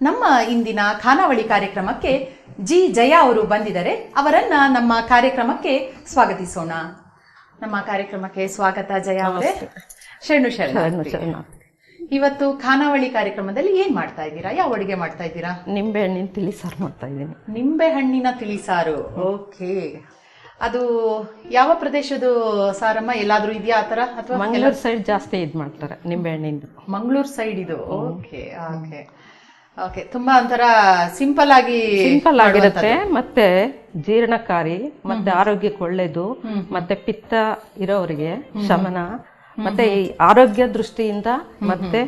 ನಮ್ಮ ಇಂದಿನ ಖಾನಾವಳಿ ಕಾರ್ಯಕ್ರಮಕ್ಕೆ ಜಿ ಜಯ ಅವರು ಬಂದಿದ್ದಾರೆ. ಅವರನ್ನ ನಮ್ಮ ಕಾರ್ಯಕ್ರಮಕ್ಕೆ ಸ್ವಾಗತಿಸೋಣ. ನಮ್ಮ ಕಾರ್ಯಕ್ರಮಕ್ಕೆ ಸ್ವಾಗತ ಜಯ ಅವರೇ. ಶರಣು ಶರಣು ಇವತ್ತು ಖಾನಾವಳಿ ಕಾರ್ಯಕ್ರಮದಲ್ಲಿ ಏನ್ ಮಾಡ್ತಾ ಇದ್ದೀರಾ? ಯಾವ ಅಡುಗೆ ಮಾಡ್ತಾ ಇದ್ದೀರಾ? ನಿಂಬೆ ಹಣ್ಣಿನ ತಿಳಿಸಾರು ಮಾಡ್ತಾ ಇದ್ದೀನಿ. ನಿಂಬೆ ಹಣ್ಣಿನ ತಿಳಿಸಾರು ಓಕೆ. ಅದು ಯಾವ ಪ್ರದೇಶದ ಸಾರಮ್ಮ? ಎಲ್ಲಾದ್ರೂ ಇದೆಯಾ ಆತರ ಅಥವಾ ಮಂಗಳೂರು ಸೈಡ್ ಜಾಸ್ತಿ ಇದ್ ಮಾಡ್ತಾರೆ ನಿಂಬೆ ಹಣ್ಣಿಂದು ಮಂಗಳೂರು ಸೈಡ್ ಇದು? Okay okay. ಓಕೆ ತುಂಬಾ ಒಂಥರ ಸಿಂಪಲ್ ಆಗಿ ಸಿಂಪಲ್ ಆಗಿರುತ್ತೆ ಮತ್ತೆ ಜೀರ್ಣಕಾರಿ ಮತ್ತೆ ಆರೋಗ್ಯಕ್ಕೆ ಒಳ್ಳೇದು ಮತ್ತೆ ಪಿತ್ತ ಇರೋರಿಗೆ ಶಮನ ಮತ್ತೆ ಈ ಆರೋಗ್ಯ ದೃಷ್ಟಿಯಿಂದ ಮತ್ತೆ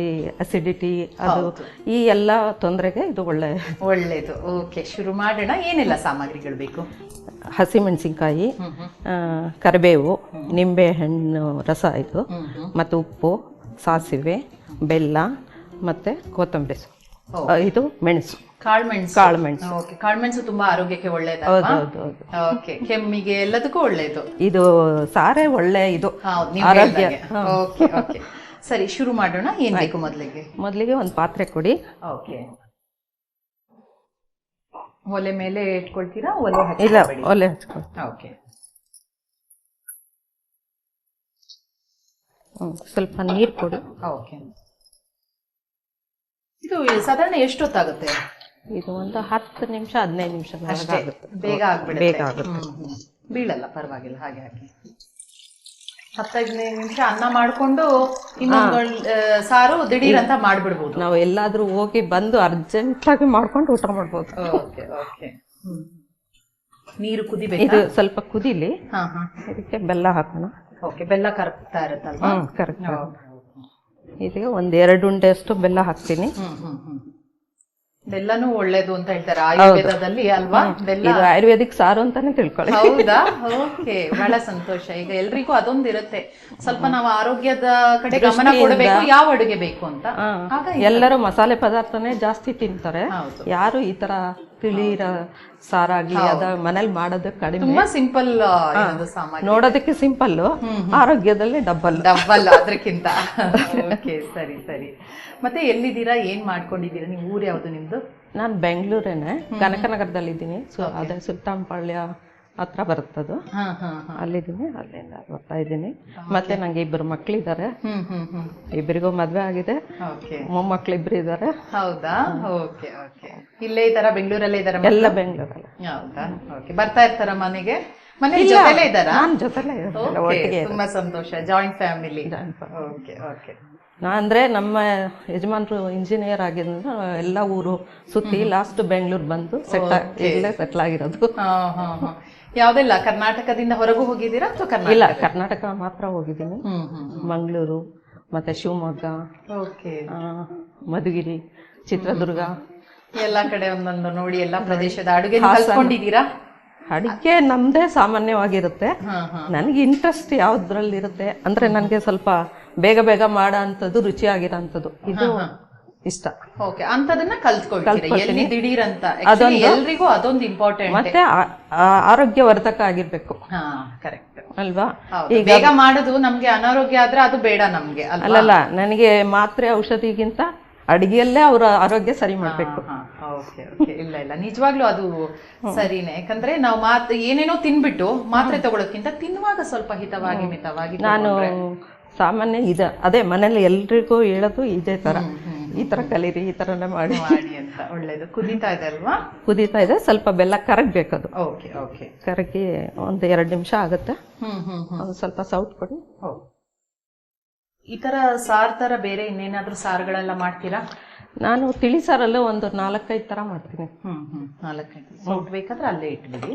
ಈ ಅಸಿಡಿಟಿ ಅದು ಈ ಎಲ್ಲ ತೊಂದರೆಗೆ ಇದು ಒಳ್ಳೆ ಒಳ್ಳೇದು. ಓಕೆ ಶುರು ಮಾಡೋಣ. ಏನೆಲ್ಲ ಸಾಮಗ್ರಿಗಳು ಬೇಕು? ಹಸಿಮೆಣಸಿನ್ಕಾಯಿ ಕರಿಬೇವು ನಿಂಬೆ ಹಣ್ಣು ರಸ ಇದು ಮತ್ತು ಉಪ್ಪು ಸಾಸಿವೆ ಬೆಲ್ಲ ಮತ್ತೆ ಕೊತ್ತಂಬರಿ. ಸೊಪ್ಪು. ಇದು ಮೆಣಸು. ಕಾಳುಮೆಣಸು. ಕಾಳುಮೆಣಸು ಓಕೆ ಕಾಳುಮೆಣಸು ತುಂಬಾ ಆರೋಗ್ಯಕ್ಕೆ ಒಳ್ಳೇದಲ್ವಾ? ಹೌದು ಹೌದು. ಹೌದು ಓಕೆ ಕೆಮ್ಮಿಗೆ ಎಲ್ಲದಕ್ಕೂ ಒಳ್ಳೇದು. ಇದು ಸಾರೆ ಒಳ್ಳೆ ಇದು. ಹೌದು ನೀವು ಆರೋಗ್ಯ. Okay okay. ಸರಿ ಶುರು ಮಾಡೋಣ. ಏನ್ ಬೇಕು ಮೊದಲಿಗೆ? ಮೊದಲಿಗೆ ಒಂದು ಪಾತ್ರೆ ಕೊಡಿ. ಓಕೆ. ಒಲೆ ಮೇಲೆ ಇಟ್ಕೊಳ್ತೀರಾ? ಒಲೆ ಇಲ್ಲ ಒಲೆ ಓಕೆ. ಹ್ಮ್, ಸ್ವಲ್ಪ ನೀರು ಕೊಡಿ. ಓಕೆ. ಇದು ಸಾಧಾರಣ ಎಷ್ಟೊತ್ತಾಗುತ್ತೆ? ಇದು ಒಂದು ಹತ್ತು ನಿಮಿಷ ಹದಿನೈದು ನಿಮಿಷ ಅಷ್ಟೇ. ಬೇಗ ಆಗ್ಬಿಡುತ್ತೆ. ಬೇಗ ಆಗುತ್ತೆ. ಬೀಳಲ್ಲ ಪರವಾಗಿಲ್ಲ ಹಾಗೆ ಹಾಕಿ ಹತ್ತೈದೈದು ನಿಮಿಷ ಅನ್ನ ಮಾಡ್ಕೊಂಡು ಇನ್ನೊಂದು ಸಾರು ದಿಢೀರ್ ಅಂತ ಮಾಡ್ಬಿಡ್ಬೋದು. ನಾವು ಎಲ್ಲಾದ್ರೂ ಹೋಗಿ ಬಂದು ಅರ್ಜೆಂಟಾಗಿ ಮಾಡ್ಕೊಂಡು ಊಟ ಮಾಡ್ಬೋದು. Okay okay. ನೀರು ಕುದಿಬೇಕು? ಇದು ಸ್ವಲ್ಪ ಕುದಿಲಿ. ಹಾ ಹಾ. ಇದಕ್ಕೆ ಬೆಲ್ಲ ಹಾಕೋಣ. ಓಕೆ ಬೆಲ್ಲ ಕರಗ್ತಾ ಇರುತ್ತಲ್ವಾ? ಕರಗ್ತಾ. ಇದಕ್ಕೆ ಒಂದು ಎರಡು ಉಂಡೆ ಅಷ್ಟು ಬೆಲ್ಲ ಹಾಕ್ತೀನಿ ಬೆಲ್ಲನೂ ಒಳ್ಳೇದು ಅಂತ ಹೇಳ್ತಾರೆ. ಆಯುರ್ವೇದದಲ್ಲಿ ಅಲ್ವಾ? ಬೆಲ್ಲ ಇದು ಆಯುರ್ವೇದಿಕ್ ಸಾರು ಅಂತಾನೆ ತಿಳ್ಕೊಳ್ಳಿ. ಹೌದಾ? ಓಕೆ ಬಹಳ ಸಂತೋಷ. ಈಗ ಎಲ್ರಿಗೂ ಅದೊಂದಿರುತ್ತೆ. ಸ್ವಲ್ಪ ನಾವು ಆರೋಗ್ಯದ ಕಡೆ ಗಮನ ಕೊಡಬೇಕು ಯಾವ ಅಡುಗೆ ಬೇಕು ಅಂತ. ಎಲ್ಲರೂ ಮಸಾಲೆ ಪದಾರ್ಥನೇ ಜಾಸ್ತಿ ತಿಂತಾರೆ. ಯಾರು ಈ ತರ ತಿಳಿ ರ- ಸಾರಾಗ್ಲಿ ಅದ ಮನೇಲಿ ಮಾಡೋದು ಕಡಿಮೆ. ತುಂಬಾ ಸಿಂಪಲ್ ಸಾಮಾನ್ಯ ನೋಡೋದಕ್ಕೆ ಸಿಂಪಲ್ ಆರೋಗ್ಯದಲ್ಲಿ ಡಬ್ಬಲ್ ಡಬ್ಬಲ್ ಅದಕ್ಕಿಂತ ಓಕೆ ಸರಿ ಸರಿ. ಮತ್ತೆ ಎಲ್ಲಿದ್ದೀರಾ? ಏನ್ ಮಾಡ್ಕೊಂಡಿದ್ದೀರಾ? ನೀವು ಊರ್ ಯಾವ್ದು ನಿಮ್ದು? ನಾನು ಬೆಂಗಳೂರೇನೆ. ಕನಕನಗರದಲ್ಲಿದ್ದೀನಿ. ಸೊ ಅದೇ ಸುಲ್ತಾನ್ಪಾಳ್ಯ ಹತ್ರ ಬರುತ್ತದು. ಅಲ್ಲಿದ್ದೀನಿ ಅಲ್ಲಿಂದ ಬರ್ತಾ ಇದ್ದೀನಿ ಮತ್ತೆ ನಂಗೆ ಇಬ್ಬರು ಹ್ಮ್ ಇಬ್ಬರಿಗೂ ಮದ್ವೆ ಆಗಿದೆ. ಮೊಮ್ಮಕ್ಳು ಇಬ್ರು ಇದ್ದಾರೆ ಹೌದಾ? Okay okay. ಇಲ್ಲೇ ಇದಾರ ಬೆಂಗಳೂರಲ್ಲೇ ಇದ್ದಾರೆ ಎಲ್ಲ ಬೆಂಗಳೂರಲ್ಲಿ. ಹೌದಾ? ಓಕೆ. ಬರ್ತಾ ಇರ್ತಾರ ಮನೆಗೆ? ಮನೆ ಜೊತೆಲೇ ಇದ್ದಾರಾ? ನಾನು ಜೊತೆಲೇ. ಓಕೆ ತುಂಬಾ ಸಂತೋಷ. Joint family okay okay. ಅಂದ್ರೆ ನಮ್ಮ ಯಜಮಾನ್ರು ಇಂಜಿನಿಯರ್ ಆಗಿದ್ರು ಎಲ್ಲ ಊರು ಸುತ್ತಿ ಲಾಸ್ಟ್ ಬೆಂಗಳೂರು ಬಂದು ಸೆಟ್ ಇಲ್ಲೇ ಸೆಟ್ಲ್ ಆಗಿರೋದು. ಯಾವ್ದೆಲ್ಲ ಕರ್ನಾಟಕದಿಂದ ಹೊರಗೂ ಹೋಗಿದ್ದೀರಾ ಅಥವಾ ಇಲ್ಲ ಕರ್ನಾಟಕ ಮಾತ್ರ ಹೋಗಿದ್ದೀನಿ. ಮಂಗಳೂರು ಮತ್ತೆ ಶಿವಮೊಗ್ಗ ಓಕೆ. ಆ, ಮಧುಗಿರಿ ಚಿತ್ರದುರ್ಗ. ಎಲ್ಲಾ ಕಡೆ ಒಂದೊಂದು ನೋಡಿ ಎಲ್ಲಾ ಪ್ರದೇಶದ ಅಡುಗೆ ಕಲ್ತ್ಕೊಂಡಿದ್ದೀರಾ? ಅಡಿಗೆ ನಮ್ದೇ ಸಾಮಾನ್ಯವಾಗಿರುತ್ತೆ. ಹಾ ಹಾ. ನನಗೆ ಇಂಟ್ರೆಸ್ಟ್ ಯಾವ್ದ್ರಲ್ಲಿ ಇರುತ್ತೆ ಅಂದ್ರೆ ನನಗೆ ಸ್ವಲ್ಪ ಬೇಗ ಬೇಗ ಮಾಡೋ ಅಂಥದ್ದು ರುಚಿಯಾಗಿರೋಂಥದ್ದು ಇದು ಇಷ್ಟ. ಓಕೆ ಅಂತದನ್ನ ಕಲ್ತ್ಕೊಳ್ತೀರಾ? ಎಲ್ಲಿ ದಿಢೀರ್ ಅಂತ Actually ಎಲ್ರಿಗೂ ಅದೊಂದು ಇಂಪಾರ್ಟೆಂಟ್ ಮತ್ತೆ ಆ- ಆ- ಆರೋಗ್ಯವರ್ಧಕ ಆಗಿರ್ಬೇಕು. ಹಾ ಕರೆಕ್ಟ್ ಅಲ್ವಾ? ಹೌದು. ಬೇಗ ಮಾಡೋದು ನಮ್ಗೆ ಅನಾರೋಗ್ಯ ಆದ್ರೆ ಅದು ಬೇಡ ನಮ್ಗೆ ಅಲ್ವಾ? ಅಲ್ಲಲ್ಲ ನನಗೆ ಮಾತ್ರೆ ಔಷಧಿಗಿಂತ ಅಡಿಗೆಯಲ್ಲೇ ಅವರ ಆರೋಗ್ಯ ಸರಿ ಮಾಡ್ಬೇಕು. ಓಕೆ ಓಕೆ ಇಲ್ಲ ಇಲ್ಲ. ನಿಜವಾಗ್ಲೂ ಅದು ಸರಿನೇ. ಯಾಕಂದ್ರೆ ನಾವು ಮಾತ್ ಏನೇನೋ ತಿನ್ಬಿಟ್ಟು ಮಾತ್ರೆ ತಗೊಳ್ಳೋಕ್ಕಿಂತ ತಿನ್ನುವಾಗ ಸ್ವಲ್ಪ ಹಿತವಾಗಿ ಮಿತವಾಗಿ ನಾನು ಸಾಮಾನ್ಯ ಇದ ಅದೇ ಮನೇಲಿ ಎಲ್ರಿಗೂ ಹೇಳೋದು ಇದೇ ತರ. ಈ ತರ ಕಲೀರಿ ಈ ತರನೇ ಮಾಡಿ. ಮಾಡಿ ಅಂತ. ಒಳ್ಳೇದು. ಕುದೀತಾ ಇದೆ ಅಲ್ವಾ? ಕುದೀತಾ ಇದೆ. ಸ್ವಲ್ಪ ಬೆಲ್ಲ ಕರಗ್ಬೇಕದು. Okay okay. ಕರಗಿ ಒಂದ್ ಎರಡು ನಿಮಿಷ ಆಗುತ್ತೆ. ಒಂದು ಸ್ವಲ್ಪ ಸೌಟ್ ಕೊಡಿ. ಈ ತರ ಸಾರ್ ತರ ಬೇರೆ ಇನ್ನೇನಾದ್ರೂ ಸಾರುಗಳೆಲ್ಲ ಮಾಡ್ತೀರಾ? ನಾನು ತಿಳಿ ಸಾರಲ್ಲೂ ಒಂದು ನಾಲ್ಕೈದು ತರ ಮಾಡ್ತೀನಿ. ಹ್ಮ್ ಹ್ಮ್. ನಾಲ್ಕೈದು. ಸೌಟ್ ಬೇಕಾದ್ರೆ ಅಲ್ಲೇ ಇಟ್ಬಿಡಿ.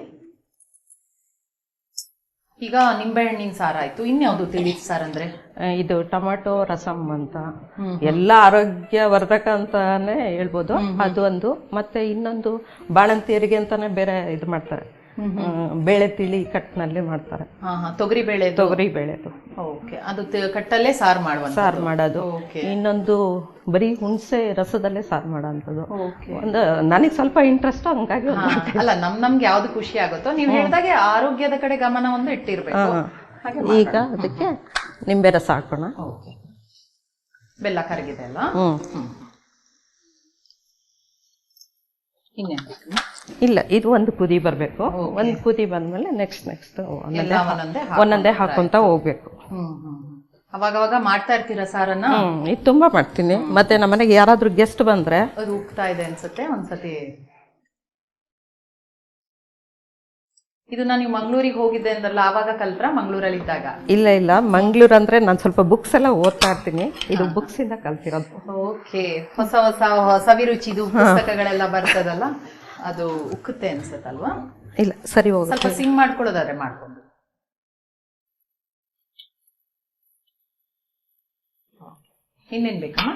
ಈಗ ನಿಂಬೆಹಣ್ಣಿನ ಸಾರ ಆಯ್ತು. ಇನ್ಯಾವುದು ತಿಳಿ ಸಾರ್ ಅಂದ್ರೆ? ಇದು ಟೊಮೆಟೊ ರಸಮ್ ಅಂತ. ಎಲ್ಲ ಆರೋಗ್ಯವರ್ಧಕ ಅಂತಾನೆ ಹೇಳ್ಬೋದು. ಅದು ಒಂದು. ಮತ್ತೆ ಇನ್ನೊಂದು ಬಾಳಂತಿಯರಿಗೆ ಅಂತಾನೆ ಬೇರೆ ಇದು ಮಾಡ್ತಾರೆ. ಬೇಳೆ ತಿಳಿ ಕಟ್ನಲ್ಲಿ ಮಾಡ್ತಾರೆ. ತೊಗರಿ ಬೇಳೆ ತೊಗರಿ ಬೇಳೆದು. ಅದು ಕಟ್ಟಲ್ಲೇ ಸಾರ್ ಮಾಡುವ ಸಾರು ಮಾಡೋದು. ಇನ್ನೊಂದು ಬರೀ ಹುಣಸೆ ರಸದಲ್ಲೇ ಸಾರು ಮಾಡೋಂಥದ್ದು ಒಂದು ನನಗೆ ಸ್ವಲ್ಪ ಇಂಟ್ರೆಸ್ಟ್ ಹಂಗಾಗಿ ಅಲ್ಲ ನಮ್ ನಮ್ಗೆ ಯಾವ್ದು ಖುಷಿ ಆಗುತ್ತೋ? ನೀವು ಹೇಳಿದಾಗೆ ಆರೋಗ್ಯದ ಕಡೆ ಗಮನ ಒಂದು ಇಟ್ಟಿರ್ಬೇಕು ಈಗ ಅದಕ್ಕೆ ನಿಂಬೆ ರಸ ಹಾಕೋಣ. ಓಕೆ. ಬೆಲ್ಲ ಕರಗಿದೆ ಅಲ್ಲ? ಹ್ಮ್. ಹ್ಮ್ ಇನ್ನೇನ್ ಬೇಕು ಇಲ್ಲ ಇದು ಒಂದು ಕುದಿ ಬರಬೇಕು. ಒಂದು ಕುದಿ ಬಂದ್ಮೇಲೆ ನೆಕ್ಸ್ಟ್ ನೆಕ್ಸ್ಟ್ ಒಂದೊಂದೇ ಹಾಕೊಂತ ಹೋಗ್ಬೇಕು. ಹ್ಮ್ ಹ್ಮ್ ಹ್ಮ್. ಅವಾಗ ಅವಾಗ ಮಾಡ್ತಾ ಇರ್ತೀರಾ ಸಾರನ್ನ? ಇದು ತುಂಬಾ ಮಾಡ್ತೀನಿ. ಮತ್ತೆ ನಮ್ಮನೆಗೆ ಯಾರಾದ್ರೂ ಗೆಸ್ಟ್ ಬಂದ್ರೆ ಅದು ಉಕ್ತಾ ಇದೆ ಅನ್ಸುತ್ತೆ ಒಂದ್ಸತಿ ಇದನ್ನ ನೀವು ಮಂಗಳೂರಿಗೆ ಹೋಗಿದ್ದೆ ಅಂದಲ್ಲ ಆವಾಗ ಕಲ್ತ್ರ ಮಂಗಳೂರಲ್ಲಿ ಇದ್ದಾಗ ಇಲ್ಲ ಇಲ್ಲ. ಮಂಗಳೂರು ಅಂದ್ರೆ ನಾನು ಸ್ವಲ್ಪ ಬುಕ್ಸ್ ಎಲ್ಲ ಓದ್ತಾ ಇರ್ತೀನಿ. ಇದು ಬುಕ್ಸ್ ಇಂದ ಕಲ್ತಿರೋದು. ಓಕೆ. ಹೊಸ ಹೊಸ ಸವಿರುಚಿದು ಪುಸ್ತಕಗಳೆಲ್ಲ ಬರ್ತದಲ್ಲ ಅದು ಉಕ್ಕುತ್ತೆ ಅನ್ಸುತ್ತಲ್ವಾ? ಇಲ್ಲ ಸರಿ ಹೋಗಿ. ಸ್ವಲ್ಪ ಸಿಂಗ್ ಮಾಡ್ಕೊಳ್ಳೋದಾದ್ರೆ ಮಾಡ್ಕೊಂಡು. ಇನ್ನೇನ್ ಬೇಕಮ್ಮ?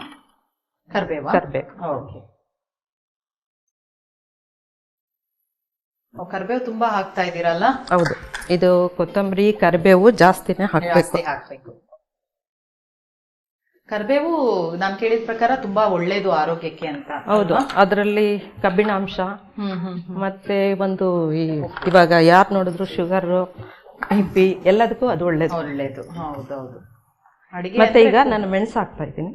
ಕರ್ಬೇವಾ? ಕರ್ಬೇಕು. ಓಕೆ. ಕರ್ಬೇವು ತುಂಬಾ ಹಾಕ್ತಾ ಇದೀರಲ್ಲ? ಹೌದು. ಇದು ಕೊತ್ತಂಬರಿ ಕರಿಬೇವು ಜಾಸ್ತಿನೇ ಹಾಕ್ಬೇಕು ಜಾಸ್ತಿ ಹಾಕ್ಬೇಕು. ಕರ್ಬೇವು ನಾನ್ ಕೇಳಿದ ಪ್ರಕಾರ ತುಂಬಾ ಒಳ್ಳೇದು ಆರೋಗ್ಯಕ್ಕೆ ಅಂತ ಹೌದು. ಅದರಲ್ಲಿ ಕಬ್ಬಿಣಾಂಶ ಮತ್ತೆ ಒಂದು ಈ ಇವಾಗ ಯಾರು ನೋಡಿದ್ರು ಶುಗರ್ ಐಪಿ ಎಲ್ಲದಕ್ಕೂ ಅದು ಒಳ್ಳೇದು. ಒಳ್ಳೇದು. ಹೌದೌದು. ಅಡಿಗೆ ಮತ್ತೆ ಈಗ ನಾನು ಮೆಣಸು ಹಾಕ್ತಾ ಇದ್ದೀನಿ.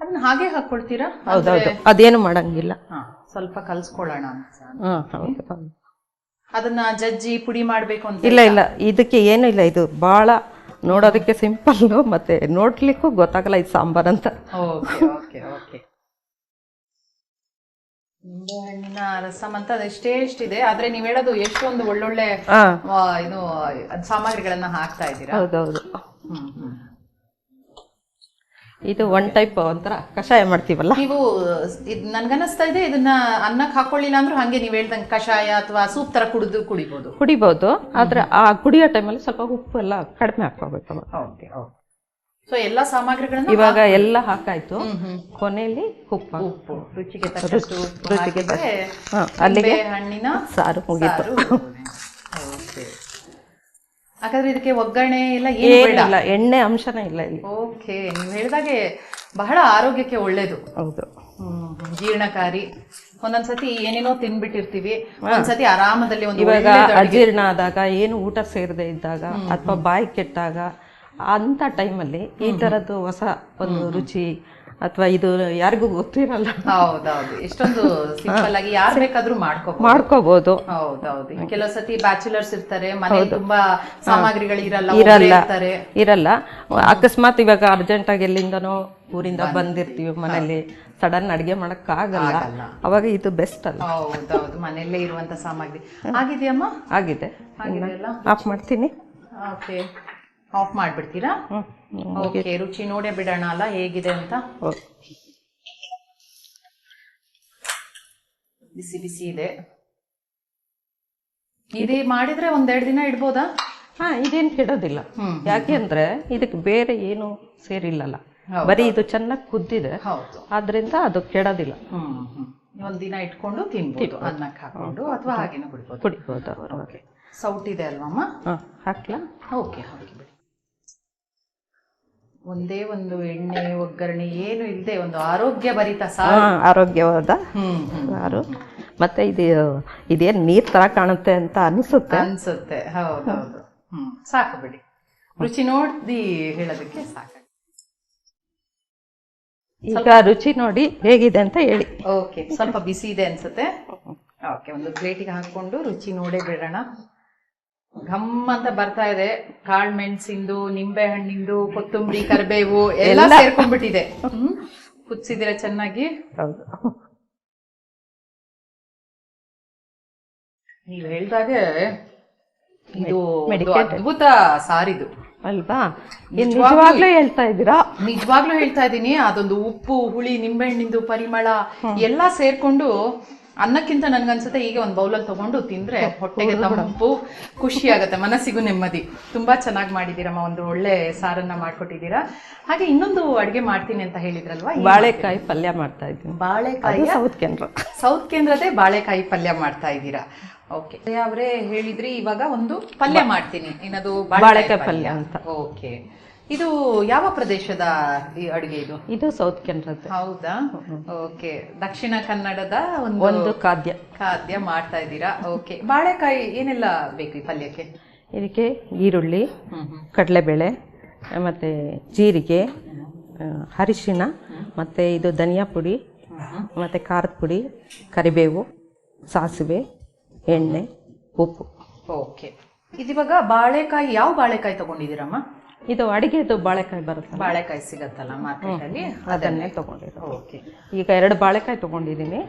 ಅದನ್ನ ಹಾಗೆ ಹಾಕೊಳ್ತೀರಾ? ಹೌದೌದು ಅದೇನು ಮಾಡಂಗಿಲ್ಲ. ಹಾ ಸ್ವಲ್ಪ ಕಲ್ಸ್ಕೊಳ್ಳೋಣ ಅಂತ ಹಾ ಹೌದು ಹೌದು. ಅದನ್ನ ಜಜ್ಜಿ ಪುಡಿ ಮಾಡ್ಬೇಕು ಅಂತ ಇಲ್ಲ ಇಲ್ಲ. ಇದಕ್ಕೆ ಏನು ಇಲ್ಲ. ಇದು ಬಹಳ ನೋಡೋದಕ್ಕೆ ಸಿಂಪಲ್ ಮತ್ತೆ ನೋಡ್ಲಿಕ್ಕೂ ಗೊತ್ತಾಗಲ್ಲ ಇದು ಸಾಂಬಾರ್ ಅಂತ. Okay okay okay. ನಿಂಬೆಹಣ್ಣಿನ ರಸಂ ಅಂತ ಅದೆಷ್ಟೇ ಎಷ್ಟಿದೆ ಆದ್ರೆ ನೀವ್ ಹೇಳೋದು ಎಷ್ಟೊಂದು ಒಳ್ಳೊಳ್ಳೆ ಹಾ. ಆ, ಏನು ಅದ್ ಸಾಮಗ್ರಿಗಳನ್ನ ಹಾಕ್ತಾ ಇದ್ದೀರಾ? ಹೌದೌದು ಹ್ಮ್ ಹ್ಮ್. ಇದು ಒನ್ ಟೈಪ್ ಒಂಥರ ಕಷಾಯ ಮಾಡ್ತೀವಲ್ಲ? ನೀವು ಇದು ನನ್ಗನ್ನಿಸ್ತಾ ಇದೆ ಇದನ್ನ ಅನ್ನಕ್ಕೆ ಹಾಕೊಳ್ಳಿಲ್ಲ ಅಂದ್ರೂ ಹಂಗೆ ನೀವು ಹೇಳ್ದಂಗೆ ಕಷಾಯ ಅಥವಾ ಸೂಪ್ ತರ ಕುಡಿದು ಕುಡಿಬಹುದು ಕುಡಿಬಹುದು ಆದ್ರೆ ಆ ಕುಡಿಯೋ ಟೈಮಲ್ಲಿ ಸ್ವಲ್ಪ ಉಪ್ಪು ಎಲ್ಲ ಕಡಿಮೆ ಹಾಕೋಬೇಕು ಓಕೆ ಸೊ ಎಲ್ಲಾ ಸಾಮಗ್ರಿಗಳನ್ನ ಇವಾಗ ಎಲ್ಲ ಹಾಕಾಯ್ತು. ಕೊನೆಯಲ್ಲಿ ಉಪ್ಪು. ಉಪ್ಪು. ರುಚಿಗೆ ತಕ್ಕಷ್ಟು ರುಚಿಗೆ ಅಲ್ಲಿಗೆ ಹಣ್ಣಿನ ಸಾರು ಮುಗೀತು. ಹಾಗಾದ್ರೆ ಇದಕ್ಕೆ ಒಗ್ಗರಣೆ ಇಲ್ಲ ಏನು ಏನಿಲ್ಲ ಎಣ್ಣೆ ಅಂಶನೇ ಇಲ್ಲ ಇಲ್ಲಿ. ಓಕೆ ನೀವು ಹೇಳಿದಾಗೆ ಬಹಳ ಆರೋಗ್ಯಕ್ಕೆ ಒಳ್ಳೇದು. ಹೌದು. ಹ್ಮ್, ಜೀರ್ಣಕಾರಿ. ಒಂದೊಂದ್ಸತಿ ಏನೇನೋ ತಿನ್ಬಿಟ್ಟಿರ್ತೀವಿ. ಒಂದ್ಸತಿ ಆರಾಮದಲ್ಲಿ ಒಂದು ಇವಾಗ ಅಜೀರ್ಣ ಆದಾಗ ಏನು ಊಟ ಸೇರದೆ ಇದ್ದಾಗ ಅಥವಾ ಬಾಯಿ ಕೆಟ್ಟಾಗ ಅಂತ ಟೈಮಲ್ಲಿ ಈ ತರದ್ದು ಹೊಸ ಒಂದು ರುಚಿ ಅಥವಾ ಇದು ಯಾರಿಗೂ ಗೊತ್ತಿರಲ್ಲ. ಹೌದೌದು. ಎಷ್ಟೊಂದು ಸಿಂಪಲ್ ಆಗಿ ಯಾರ್ ಬೇಕಾದ್ರೂ ಮಾಡ್ಕೋಬಹುದು ಮಾಡ್ಕೋಬಹುದು ಹೌದೌದು. ಕೆಲವು ಸತಿ ಬ್ಯಾಚುಲರ್ಸ್ ಇರ್ತಾರೆ ಮನೆ ತುಂಬಾ ಸಾಮಗ್ರಿಗಳು ಇರಲ್ಲ ಇರಲ್ಲ. ಇರಲ್ಲ. ಅಕಸ್ಮಾತ್ ಇವಾಗ ಅರ್ಜೆಂಟ್ ಆಗಿ ಎಲ್ಲಿಂದನೋ ಊರಿಂದ ಬಂದಿರ್ತೀವಿ ಮನೇಲಿ. ಸಡನ್ ಅಡಿಗೆ ಮಾಡಕ್ ಆಗಲ್ಲ. ಅವಾಗ ಇದು ಬೆಸ್ಟ್ ಅಲ್ಲ. ಹೌದೌದು. ಮನೆಯಲ್ಲೇ ಇರುವಂತ ಸಾಮಗ್ರಿ. ಆಗಿದೆಯಮ್ಮ? ಆಗಿದೆ. ಆಫ್ ಮಾಡ್ತೀನಿ. Okay of ಮಾಡ್ಬಿಡ್ತೀರಾ. ಓಕೆ ರುಚಿ ನೋಡೇ ಬಿಡೋಣ ಅಲ್ಲ ಹೇಗಿದೆ ಅಂತ? ಬಿಸಿ ಬಿಸಿ ಇದೆ. ಇದು ಮಾಡಿದ್ರೆ ಒಂದೆರಡು ದಿನ ಇಡ್ಬೋದಾ? ಹಾ ಇದೇನು ಕೆಡೋದಿಲ್ಲ. ಯಾಕೆ ಅಂದ್ರೆ ಇದಕ್ಕೆ ಬೇರೆ ಏನು ಸೇರಿಲ್ಲಲ್ಲ. ಬರೀ ಇದು ಚೆನ್ನಾಗಿ ಕುದ್ದಿದೆ. ಆದ್ರಿಂದ ಅದು ಕೆಡೋದಿಲ್ಲ. ಹ್ಮ್ ಹ್ಮ್. ಒಂದ್ ದಿನ ಇಟ್ಕೊಂಡು ತಿನ್ಬೋದು ಅದನ್ನ ಹಾಕೊಂಡು ಅಥವಾ ಹಾಗೇನು ಕುಡಿಬೋದು. ಕುಡಿಬೋದು. ಓಕೆ. ಸೌಟ್ ಇದೆ ಅಲ್ವಮ್ಮ? ಹಾ ಹಾಕ್ಲಾ? ಓಕೆ ಹಾಕಿಬಿಡಿ ಒಂದೇ ಒಂದು ಎಣ್ಣೆ ಒಗ್ಗರಣೆ ಏನು ಇಲ್ಲದೆ ಒಂದು ಆರೋಗ್ಯ ಭರಿತ ಸಾರು ಆರೋಗ್ಯವಾದ ಸಾರು. ಮತ್ತೆ ಇದು ಇದೇನ್ ನೀರ್ ತರ ಕಾಣುತ್ತೆ ಅಂತ ಅನ್ಸುತ್ತೆ. ಅನ್ಸುತ್ತೆ. ಹೌದೌದು ಹ್ಮ್ ಸಾಕು ಬಿಡಿ. ರುಚಿ ನೋಡಿ ಹೇಳೋದಕ್ಕೆ ಸಾಕು ಈಗ ರುಚಿ ನೋಡಿ ಹೇಗಿದೆ ಅಂತ ಹೇಳಿ. ಓಕೆ ಸ್ವಲ್ಪ ಬಿಸಿ ಇದೆ ಅನ್ಸುತ್ತೆ. ಓಕೆ ಒಂದು ಪ್ಲೇಟಿಗೆ ಹಾಕೊಂಡು ರುಚಿ ನೋಡೇ ಬಿಡೋಣ. ಘಮ್ ಅಂತ ಬರ್ತಾ ಇದೆ. ಕಾಳು ಮೆಣಸಿಂದು ನಿಂಬೆ ಹಣ್ಣಿಂದು ಕೊತ್ತಂಬರಿ ಕರಿಬೇವು ಎಲ್ಲ ಸೇರ್ಕೊಂಡ್ಬಿಟ್ಟಿದೆ. ಕುದಿಸಿದ್ರೆ ಚೆನ್ನಾಗಿ. ಹೌದು. ನೀವ್ ಹೇಳ್ದಾಗೆ ಇದು ಅದ್ಭುತ ಸಾರಿದು. ಅಲ್ವಾ? ನಿಜವಾಗ್ಲೂ ಹೇಳ್ತಾ ಇದ್ದೀರಾ? ನಿಜವಾಗ್ಲೂ ಹೇಳ್ತಾ ಇದ್ದೀನಿ. ಅದೊಂದು ಉಪ್ಪು ಹುಳಿ ನಿಂಬೆಹಣ್ಣಿಂದು ಪರಿಮಳ ಎಲ್ಲಾ ಸೇರ್ಕೊಂಡು ಅನ್ನಕ್ಕಿಂತ ನನ್ಗನ್ಸುತ್ತೆ ಈಗ ಒಂದು ಬೌಲಲ್ಲಿ ತಗೊಂಡು ತಿಂದ್ರೆ ಹೊಟ್ಟೆಗೆ ತಂಪು. ಖುಷಿ ಆಗುತ್ತೆ ಮನಸ್ಸಿಗೂ ನೆಮ್ಮದಿ. ತುಂಬಾ ಚೆನ್ನಾಗಿ ಮಾಡಿದೀರಮ್ಮ ಒಂದು ಒಳ್ಳೆ ಸಾರನ್ನ ಮಾಡ್ಕೊಟ್ಟಿದ್ದೀರಾ. ಹಾಗೆ ಇನ್ನೊಂದು ಅಡುಗೆ ಮಾಡ್ತೀನಿ ಅಂತ ಹೇಳಿದ್ರಲ್ವಾ ಬಾಳೆಕಾಯಿ ಪಲ್ಯ ಮಾಡ್ತಾ ಇದ್ದೀನಿ. ಬಾಳೆಕಾಯಿ ಸೌತ್ ಕೇಂದ್ರ. ಸೌತ್ ಕೇಂದ್ರದೇ ಬಾಳೆಕಾಯಿ ಪಲ್ಯ ಮಾಡ್ತಾ ಇದ್ದೀರಾ? ಓಕೆ. ಅವರೇ ಹೇಳಿದ್ರಿ ಇವಾಗ ಒಂದು ಪಲ್ಯ ಮಾಡ್ತೀನಿ. ಏನದು ಬಾಳೆಕಾಯಿ ಪಲ್ಯ. ಅಂತ. ಓಕೆ. ಇದು ಯಾವ ಪ್ರದೇಶದ ಈ ಅಡುಗೆ ಇದು? ಇದು ಸೌತ್ ಕೇಂದ್ರದ್ದು ಹೌದಾ? ಓಕೆ. ದಕ್ಷಿಣ ಕನ್ನಡದ ಒಂದು ಒಂದು ಖಾದ್ಯ. ಖಾದ್ಯ ಮಾಡ್ತಾ ಇದ್ದೀರಾ? ಓಕೆ. ಬಾಳೆಕಾಯಿ ಏನೆಲ್ಲ ಬೇಕು ಈ ಪಲ್ಯಕ್ಕೆ? ಇದಕ್ಕೆ ಈರುಳ್ಳಿ ಕಡಲೆಬೇಳೆ ಮತ್ತೆ ಜೀರಿಗೆ ಅರಿಶಿನ ಅರಿಶಿಣ ಮತ್ತು ಇದು ಧನಿಯಾ ಪುಡಿ ಮತ್ತೆ ಖಾರದ ಪುಡಿ ಕರಿಬೇವು ಸಾಸಿವೆ ಎಣ್ಣೆ ಉಪ್ಪು. ಓಕೆ. ಇದಿವಾಗ ಬಾಳೆಕಾಯಿ ಯಾವ ಬಾಳೆಕಾಯಿ ತಗೊಂಡಿದ್ದೀರಮ್ಮ? ಇದು ಅಡಿಗೆದು ಬಾಳೆಕಾಯಿ ಬರುತ್ತೆ ಬಾಳೆಕಾಯಿ ಸಿಗತ್ತಲ್ಲ ಮಾರ್ಕೆಟ್ ಅಲ್ಲಿ ಅದನ್ನೇ ತಗೊಂಡಿದ್ದೀನಿ ಈಗ ಎರಡು ಬಾಳೆಕಾಯಿ ತಗೊಂಡಿದ್ದೀನಿ.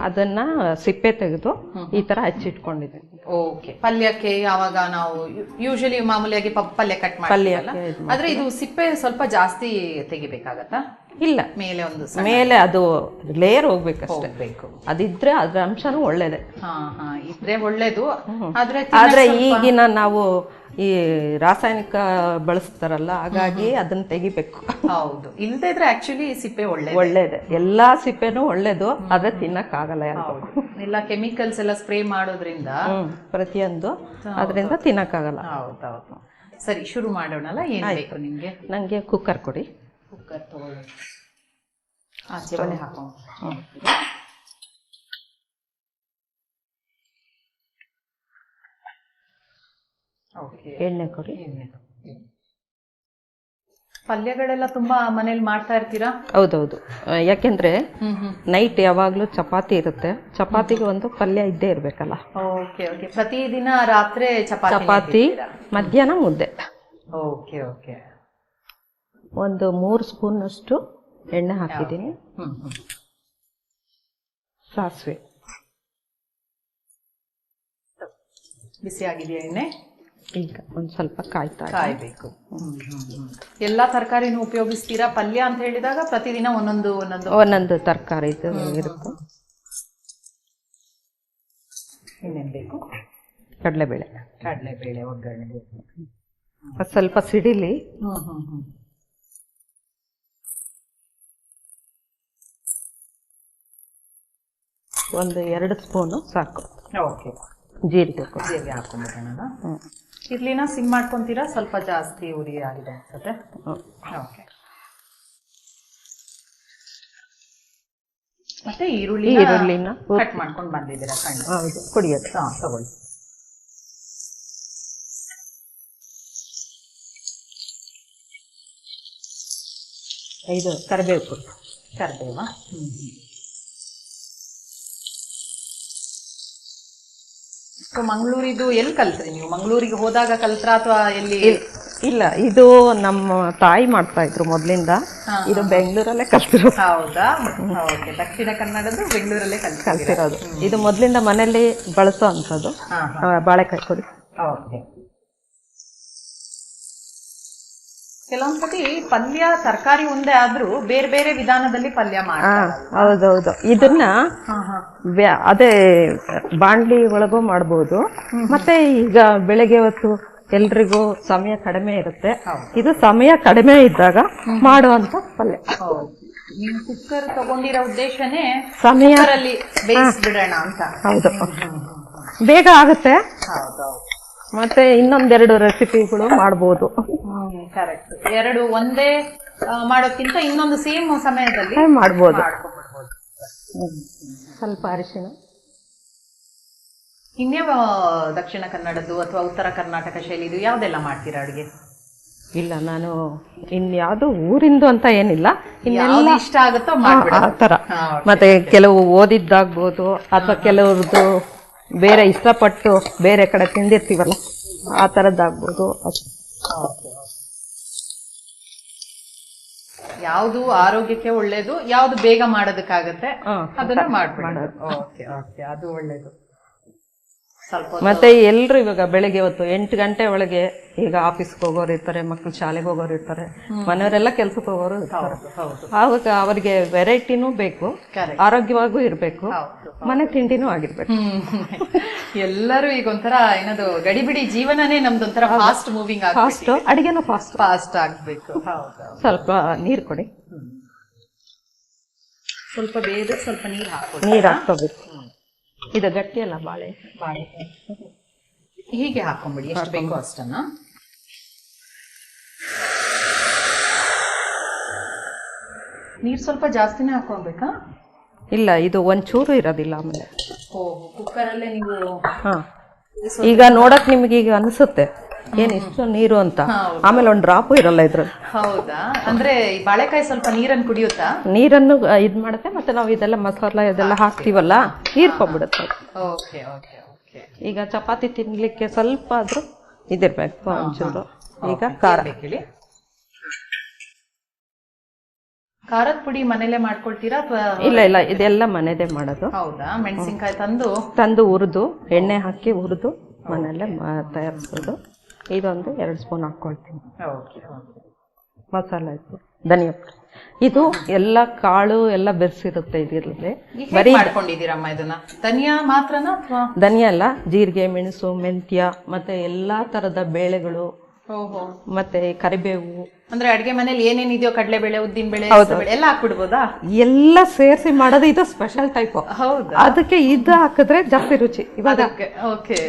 ಅದನ್ನ ಸಿಪ್ಪೆ ತೆಗೆದು ಈ ತರ ಹಚ್ಚಿಟ್ಕೊಂಡಿದ್ದೀನಿ. ಓಕೆ. ಪಲ್ಯಕ್ಕೆ ಯಾವಾಗ ನಾವು ಯೂಶಲಿ ಮಾಮೂಲಿಯಾಗಿ ಪಲ್ಯ ಕಟ್ ಪಲ್ಯ ಆದ್ರೆ ಇದು ಸಿಪ್ಪೆ ಸ್ವಲ್ಪ ಜಾಸ್ತಿ ತೆಗಿಬೇಕಾಗತ್ತಾ? ಇಲ್ಲ. ಮೇಲೆ ಒಂದು ಮೇಲೆ ಅದು ಲೇಯರ್ ಹೋಗ್ಬೇಕಷ್ಟೇ. ಹೋಗ್ಬೇಕು. ಅದಿದ್ರೆ ಅದ್ರ ಅಂಶನೂ ಒಳ್ಳೇದೇ. ಹಾ ಹಾ. ಇದ್ರೆ ಒಳ್ಳೇದು. ಆದ್ರೆ ಈಗಿನ ನಾವು ಈ ರಾಸಾಯನಿಕ ಬಳಸ್ತಾರಲ್ಲ ಹಾಗಾಗಿ ಅದನ್ನ ತೆಗಿಬೇಕು. ಹೌದು. ಇಲ್ದೇ ಇದ್ರೆ ಆಕ್ಚುಲಿ ಸಿಪ್ಪೆ ಒಳ್ಳೆ ಒಳ್ಳೇದೆ. ಎಲ್ಲಾ ಸಿಪ್ಪೆನೂ ಒಳ್ಳೇದು ಆದ್ರೆ ತಿನ್ನಕ್ ಆಗಲ್ಲ ಎಲ್ಲ ಕೆಮಿಕಲ್ಸ್ ಎಲ್ಲ ಸ್ಪ್ರೇ ಮಾಡೋದ್ರಿಂದ ಪ್ರತಿಯೊಂದು. ಅದರಿಂದ ತಿನ್ನಕ್ಕಾಗಲ್ಲ ಹೌದೌದು ಸರಿ ಶುರು ಮಾಡೋಣಲ್ಲ? ಏನ್ ಬೇಕು ನಿಮ್ಗೆ? ನಂಗೆ ಕುಕ್ಕರ್ ಕೊಡಿ. ಕುಕ್ಕರ್ ತಗೊಳ್ಳಿ. ಹಾಕೋ ಹಾಕೊಂಡು ಹ್ಮ್. ಓಕೆ ಎಣ್ಣೆ ಕೊಡಿ. ಪಲ್ಯಗಳೆಲ್ಲ ತುಂಬಾ ಮನೇಲಿ ಮಾಡ್ತಾ ಇರ್ತೀರಾ? ಹೌದೌದು. ಯಾಕೆಂದ್ರೆ ನೈಟ್ ಯಾವಾಗ್ಲೂ ಚಪಾತಿ ಇರುತ್ತೆ. ಚಪಾತಿಗೆ ಒಂದು ಪಲ್ಯ ಇದ್ದೇ ಇರ್ಬೇಕಲ್ಲ. Okay okay. ಪ್ರತಿದಿನ ರಾತ್ರಿ ಚಪಾತಿ ಚಪಾತಿ ಮಧ್ಯಾಹ್ನ ಮುದ್ದೆ. Okay okay. ಒಂದು ಮೂರು ಸ್ಪೂನ್ ಅಷ್ಟು ಎಣ್ಣೆ ಹಾಕಿದ್ದೀನಿ. ಸಾಸಿವೆ. ಬಿಸಿ ಆಗಿದೆಯಾ ಎಣ್ಣೆ? ಈಗ ಒಂದು ಸ್ವಲ್ಪ ಕಾಯ್ತಾ. ಕಾಯ್ಬೇಕು. ಎಲ್ಲ ತರಕಾರಿನೂ ಉಪಯೋಗಿಸ್ತೀರಾ? ಪಲ್ಯ ಅಂತ ಹೇಳಿದಾಗ ಪ್ರತಿದಿನ ಒಂದೊಂದು ಒಂದೊಂದು. ಒಂದೊಂದು ತರಕಾರಿ ಇದು ಇರುತ್ತೆ. ಇನ್ನೇನು ಬೇಕು? ಕಡಲೆಬೇಳೆ. ಕಡಲೆಬೇಳೆ ಒಗ್ಗರಣೆ ಅದು ಸ್ವಲ್ಪ ಸಿಡಿಲಿ. ಹ್ಞೂ ಹ್ಞೂ ಒಂದು ಎರಡು ಸ್ಪೂನು ಸಾಕು. ಓಕೆ. ಜೀರಿಗೆ ಜೀರಿಗೆ ಹಾಕೊಂಡ್ಬಿಡೋಣ ಹ್ಮ್. ಇರ್ಲಿನ ಸಿಮ್ ಮಾಡ್ಕೊಂತೀರಾ? ಸ್ವಲ್ಪ ಜಾಸ್ತಿ ಉರಿ ಆಗಿದೆ ಅನ್ಸುತ್ತೆ. ಓಕೆ ಮತ್ತೆ ಈರುಳ್ಳಿ ಈರುಳ್ಳಿನ? ಕಟ್ ಮಾಡ್ಕೊಂಡು ಬಂದಿದ್ದೀರಾ ಸಣ್ಣ ಹೌದು ಕುಡಿಯೋದು ಹಾ ತಗೊಳ್ಳಿ. ಇದು ಕರಿಬೇವು. ಹ್ಮ್ ಕರ್ಬೇವ ಸೊ ಮಂಗಳೂರಿದು ಎಲ್ಲಿ ಕಲ್ತ್ರಿ ನೀವು? ಮಂಗಳೂರಿಗೆ ಹೋದಾಗ ಕಲ್ತ್ರ ಅಥವಾ ಎಲ್ಲಿ? ಇಲ್ಲ ಇದು ನಮ್ಮ ತಾಯಿ ಮಾಡ್ತಾ ಇದ್ರು ಮೊದ್ಲಿಂದ. ಇದು ಬೆಂಗಳೂರಲ್ಲೇ ಕಲ್ತಿರೋದು. ಹೌದಾ? ಓಕೆ ದಕ್ಷಿಣ ಕನ್ನಡದ್ದು ಬೆಂಗಳೂರಲ್ಲೇ ಕಲ್ತಿದ್ದೀರಾ? ಕಲ್ತಿರೋದು. ಇದು ಮೊದ್ಲಿಂದ ಮನೆಯಲ್ಲಿ ಬಳಸೋ ಅಂಥದ್ದು. ಬಾಳೆಕಾಯಿ ಕೊಡಿ. ಓಕೆ. ಕೆಲವೊಂದ್ ಸತಿ ಪಲ್ಯ ತರಕಾರಿ ಒಂದೇ ಆದ್ರೂ ಬೇರೆ ಬೇರೆ ವಿಧಾನದಲ್ಲಿ ಪಲ್ಯ ಹೌದೌದು. ಇದನ್ನ ಅದೇ ಬಾಂಡ್ಲಿ ಒಳಗೂ ಮಾಡಬಹುದು ಮತ್ತೆ ಈಗ ಬೆಳಗ್ಗೆ ಹೊತ್ತು ಎಲ್ರಿಗೂ ಸಮಯ ಕಡಿಮೆ ಇರುತ್ತೆ. ಇದು ಸಮಯ ಕಡಿಮೆ ಇದ್ದಾಗ ಮಾಡುವಂತ ಪಲ್ಯ. ನೀವು ಕುಕ್ಕರ್ ತಗೊಂಡಿರೋ ಉದ್ದೇಶನೇ ಸಮಯ ಬಿಡೋಣ ಬೇಯಿಸ್ಬಿಡೋಣ ಅಂತ. ಹೌದು. ಬೇಗ ಆಗುತ್ತೆ. ಮತ್ತೆ ಇನ್ನೊಂದೆರಡು ರೆಸಿಪಿಗಳು ಮಾಡ್ಬೋದು. ಕರೆಕ್ಟ್ ಎರಡು ಒಂದೇ ಮಾಡೋಕ್ಕಿಂತ ಇನ್ನೊಂದು ಸೇಮ್ ಸಮಯದಲ್ಲಿ ಮಾಡ್ಬೋದು. ಸ್ವಲ್ಪ ಅರಿಶಿನ ಇನ್ಯಾವ ದಕ್ಷಿಣ ಕನ್ನಡದ್ದು ಅಥವಾ ಉತ್ತರ ಕರ್ನಾಟಕ ಶೈಲಿದು ಯಾವ್ದೆಲ್ಲ ಮಾಡ್ತೀರಾ ಅಡುಗೆ? ಇಲ್ಲ ನಾನು ಇನ್ಯಾವುದು ಊರಿಂದು ಅಂತ ಏನಿಲ್ಲ. ಇನ್ನೆಲ್ಲ ಇಷ್ಟ ಆಗುತ್ತೋ ಆ ಥರ. ಮತ್ತೆ ಕೆಲವು ಓದಿದ್ದಾಗ್ಬೋದು ಅಥವಾ ಕೆಲವ್ರದ್ದು ಬೇರೆ ಇಷ್ಟಪಟ್ಟು ಬೇರೆ ಕಡೆ ತಿಂದಿರ್ತೀವಲ್ಲ ಆ ಥರದ್ದಾಗ್ಬೋದು. ಅಷ್ಟೇ. ಯಾವುದು ಆರೋಗ್ಯಕ್ಕೆ ಒಳ್ಳೇದು ಯಾವ್ದು ಬೇಗ ಮಾಡೋದಕ್ಕಾಗತ್ತೆ ಅದನ್ನ ಮಾಡ್ಬಿಡೋದು ಓಕೆ ಓಕೆ ಅದು ಒಳ್ಳೇದು. ಮತ್ತೆ ಎಲ್ರು ಇವಾಗ ಬೆಳಿಗ್ಗೆ ಹೊತ್ತು ಎಂಟು ಗಂಟೆ ಒಳಗೆ ಈಗ ಆಫೀಸ್ಗೆ ಹೋಗೋರು ಇರ್ತಾರೆ ಮಕ್ಕಳು ಶಾಲೆಗೆ ಹೋಗೋರು ಇರ್ತಾರೆ ಮನೆಯವರೆಲ್ಲ ಕೆಲ್ಸಕ್ಕೆ ಹೋಗೋರು ಇರ್ತಾರೆ. ಆವಾಗ ಅವರಿಗೆ ವೆರೈಟಿನೂ ಬೇಕು ಆರೋಗ್ಯವಾಗೂ ಇರಬೇಕು ಮನೆ ತಿಂಡಿನೂ ಆಗಿರ್ಬೇಕು. ಎಲ್ಲರೂ ಈಗ ಒಂಥರ ಏನದು ಗಡಿಬಿಡಿ ಜೀವನನೇ ಒಂಥರ ಫಾಸ್ಟ್ ಮೂವಿಂಗ್ ಫಾಸ್ಟ್ ಅಡಿಗೆನೂ ಫಾಸ್ಟ್ ಫಾಸ್ಟ್ ಆಗ್ಬೇಕು. ಸ್ವಲ್ಪ ನೀರು ಕೊಡಿ. ಸ್ವಲ್ಪ ಬೇಗ ಸ್ವಲ್ಪ ನೀರು ಹಾಕಿ ನೀರು ಹಾಕ್ಕೋಬೇಕು. ಇದು ಗಟ್ಟಿ ಅಲ್ಲ ಬಾಳೆ. ಬಾಳೆ. ಹೀಗೆ ಹಾಕೊಂಬಿಡಿ ಎಷ್ಟು ಬೇಕು ಅಷ್ಟನ್ನ. ನೀರು ಸ್ವಲ್ಪ ಜಾಸ್ತಿನೇ ಹಾಕೊಬೇಕಾ ಇಲ್ಲ ಇದು ಒಂಚೂರು ಇರೋದಿಲ್ಲ ಆಮೇಲೆ. ಕುಕ್ಕರಲ್ಲೇ ನೀವು ಹಾ. ಈಗ ನೋಡಕ್ ನಿಮ್ಗೆ ಈಗ ಅನ್ಸುತ್ತೆ. ಏನ್ ಇಷ್ಟು ನೀರು ಅಂತ? ಆಮೇಲೆ ಒಂದ್ ಡ್ರಾಪ್ ಇರಲ್ಲ ಇದ್ರಲ್ಲಿ. ಹೌದಾ? ಅಂದ್ರೆ ಈ ಬಾಳೆಕಾಯಿ ಸ್ವಲ್ಪ ನೀರನ್ನು ಕುಡಿಯುತ್ತಾ? ನೀರನ್ನು ಇದ್ ಮಾಡುತ್ತೆ ಮತ್ತೆ ನಾವು ಇದೆಲ್ಲ ಮಸಾಲ ಇದೆಲ್ಲ ಹಾಕ್ತಿವಲ್ಲ ಹೀರ್ಕೊಂಡ್ಬಿಡುತ್ತೆ. ಓಕೆ ಈಗ ಚಪಾತಿ ತಿನ್ಲಿಕ್ಕೆ ಸ್ವಲ್ಪ ಆದ್ರೂ ಇದಿರ್ಬೇಕು ಒಂಚೂರು. ಈಗ ಖಾರ. ಹೇಳಿ. ಖಾರದ ಪುಡಿ ಮನೇಲೆ ಮಾಡ್ಕೊಳ್ತೀರಾ ಇಲ್ಲ ಇಲ್ಲ ಇದೆಲ್ಲ ಮನೆದೇ ಮಾಡೋದು. ಹೌದಾ? ಮೆಣಸಿನ್ಕಾಯಿ ತಂದು? ತಂದು ಹುರಿದು ಎಣ್ಣೆ ಹಾಕಿ ಹುರಿದು ಮನೆಯಲ್ಲೇ ತಯಾರಿಸೋದು. ಇದೊಂದು ಎರಡು ಸ್ಪೂನ್ ಹಾಕ್ಕೊಳ್ತೀನಿ. ಓಕೆ ಮಸಾಲೆ ಇದು ಧನಿಯಾ ಪುಡಿ. ಇದು ಎಲ್ಲ ಕಾಳು ಎಲ್ಲ ಬೆರೆಸಿರುತ್ತೆ ಇದ್ರಲ್ಲಿ. ಬರೀ ಮಾಡ್ಕೊಂಡಿದ್ದೀರಮ್ಮ ಇದನ್ನ? ಧನಿಯಾ ಮಾತ್ರನಾ ಅಥವಾ? ಧನಿಯಾ ಅಲ್ಲ ಜೀರಿಗೆ ಮೆಣಸು ಮೆಂತ್ಯ ಮತ್ತೆ ಎಲ್ಲಾ ತರದ ಬೇಳೆಗಳು ಮತ್ತೆ ಕರಿಬೇವು. ಅಂದ್ರೆ ಅಡಿಗೆ ಮನೇಲಿ ಏನೇನಿದೆಯೋ ಕಡಲೆಬೇಳೆ ಉದ್ದಿನ ಬೇಳೆ ಬೇಳೆ ಎಲ್ಲ ಹಾಕ್ಬಿಡ್ಬೋದಾ? ಎಲ್ಲ ಸೇರಿಸಿ ಮಾಡೋದು ಇದು ಸ್ಪೆಷಲ್ ಟೈಪ್ ಹೌದು? ಅದಕ್ಕೆ ಇದು ಹಾಕಿದ್ರೆ ಜಾಸ್ತಿ ರುಚಿ. ಇವಾಗ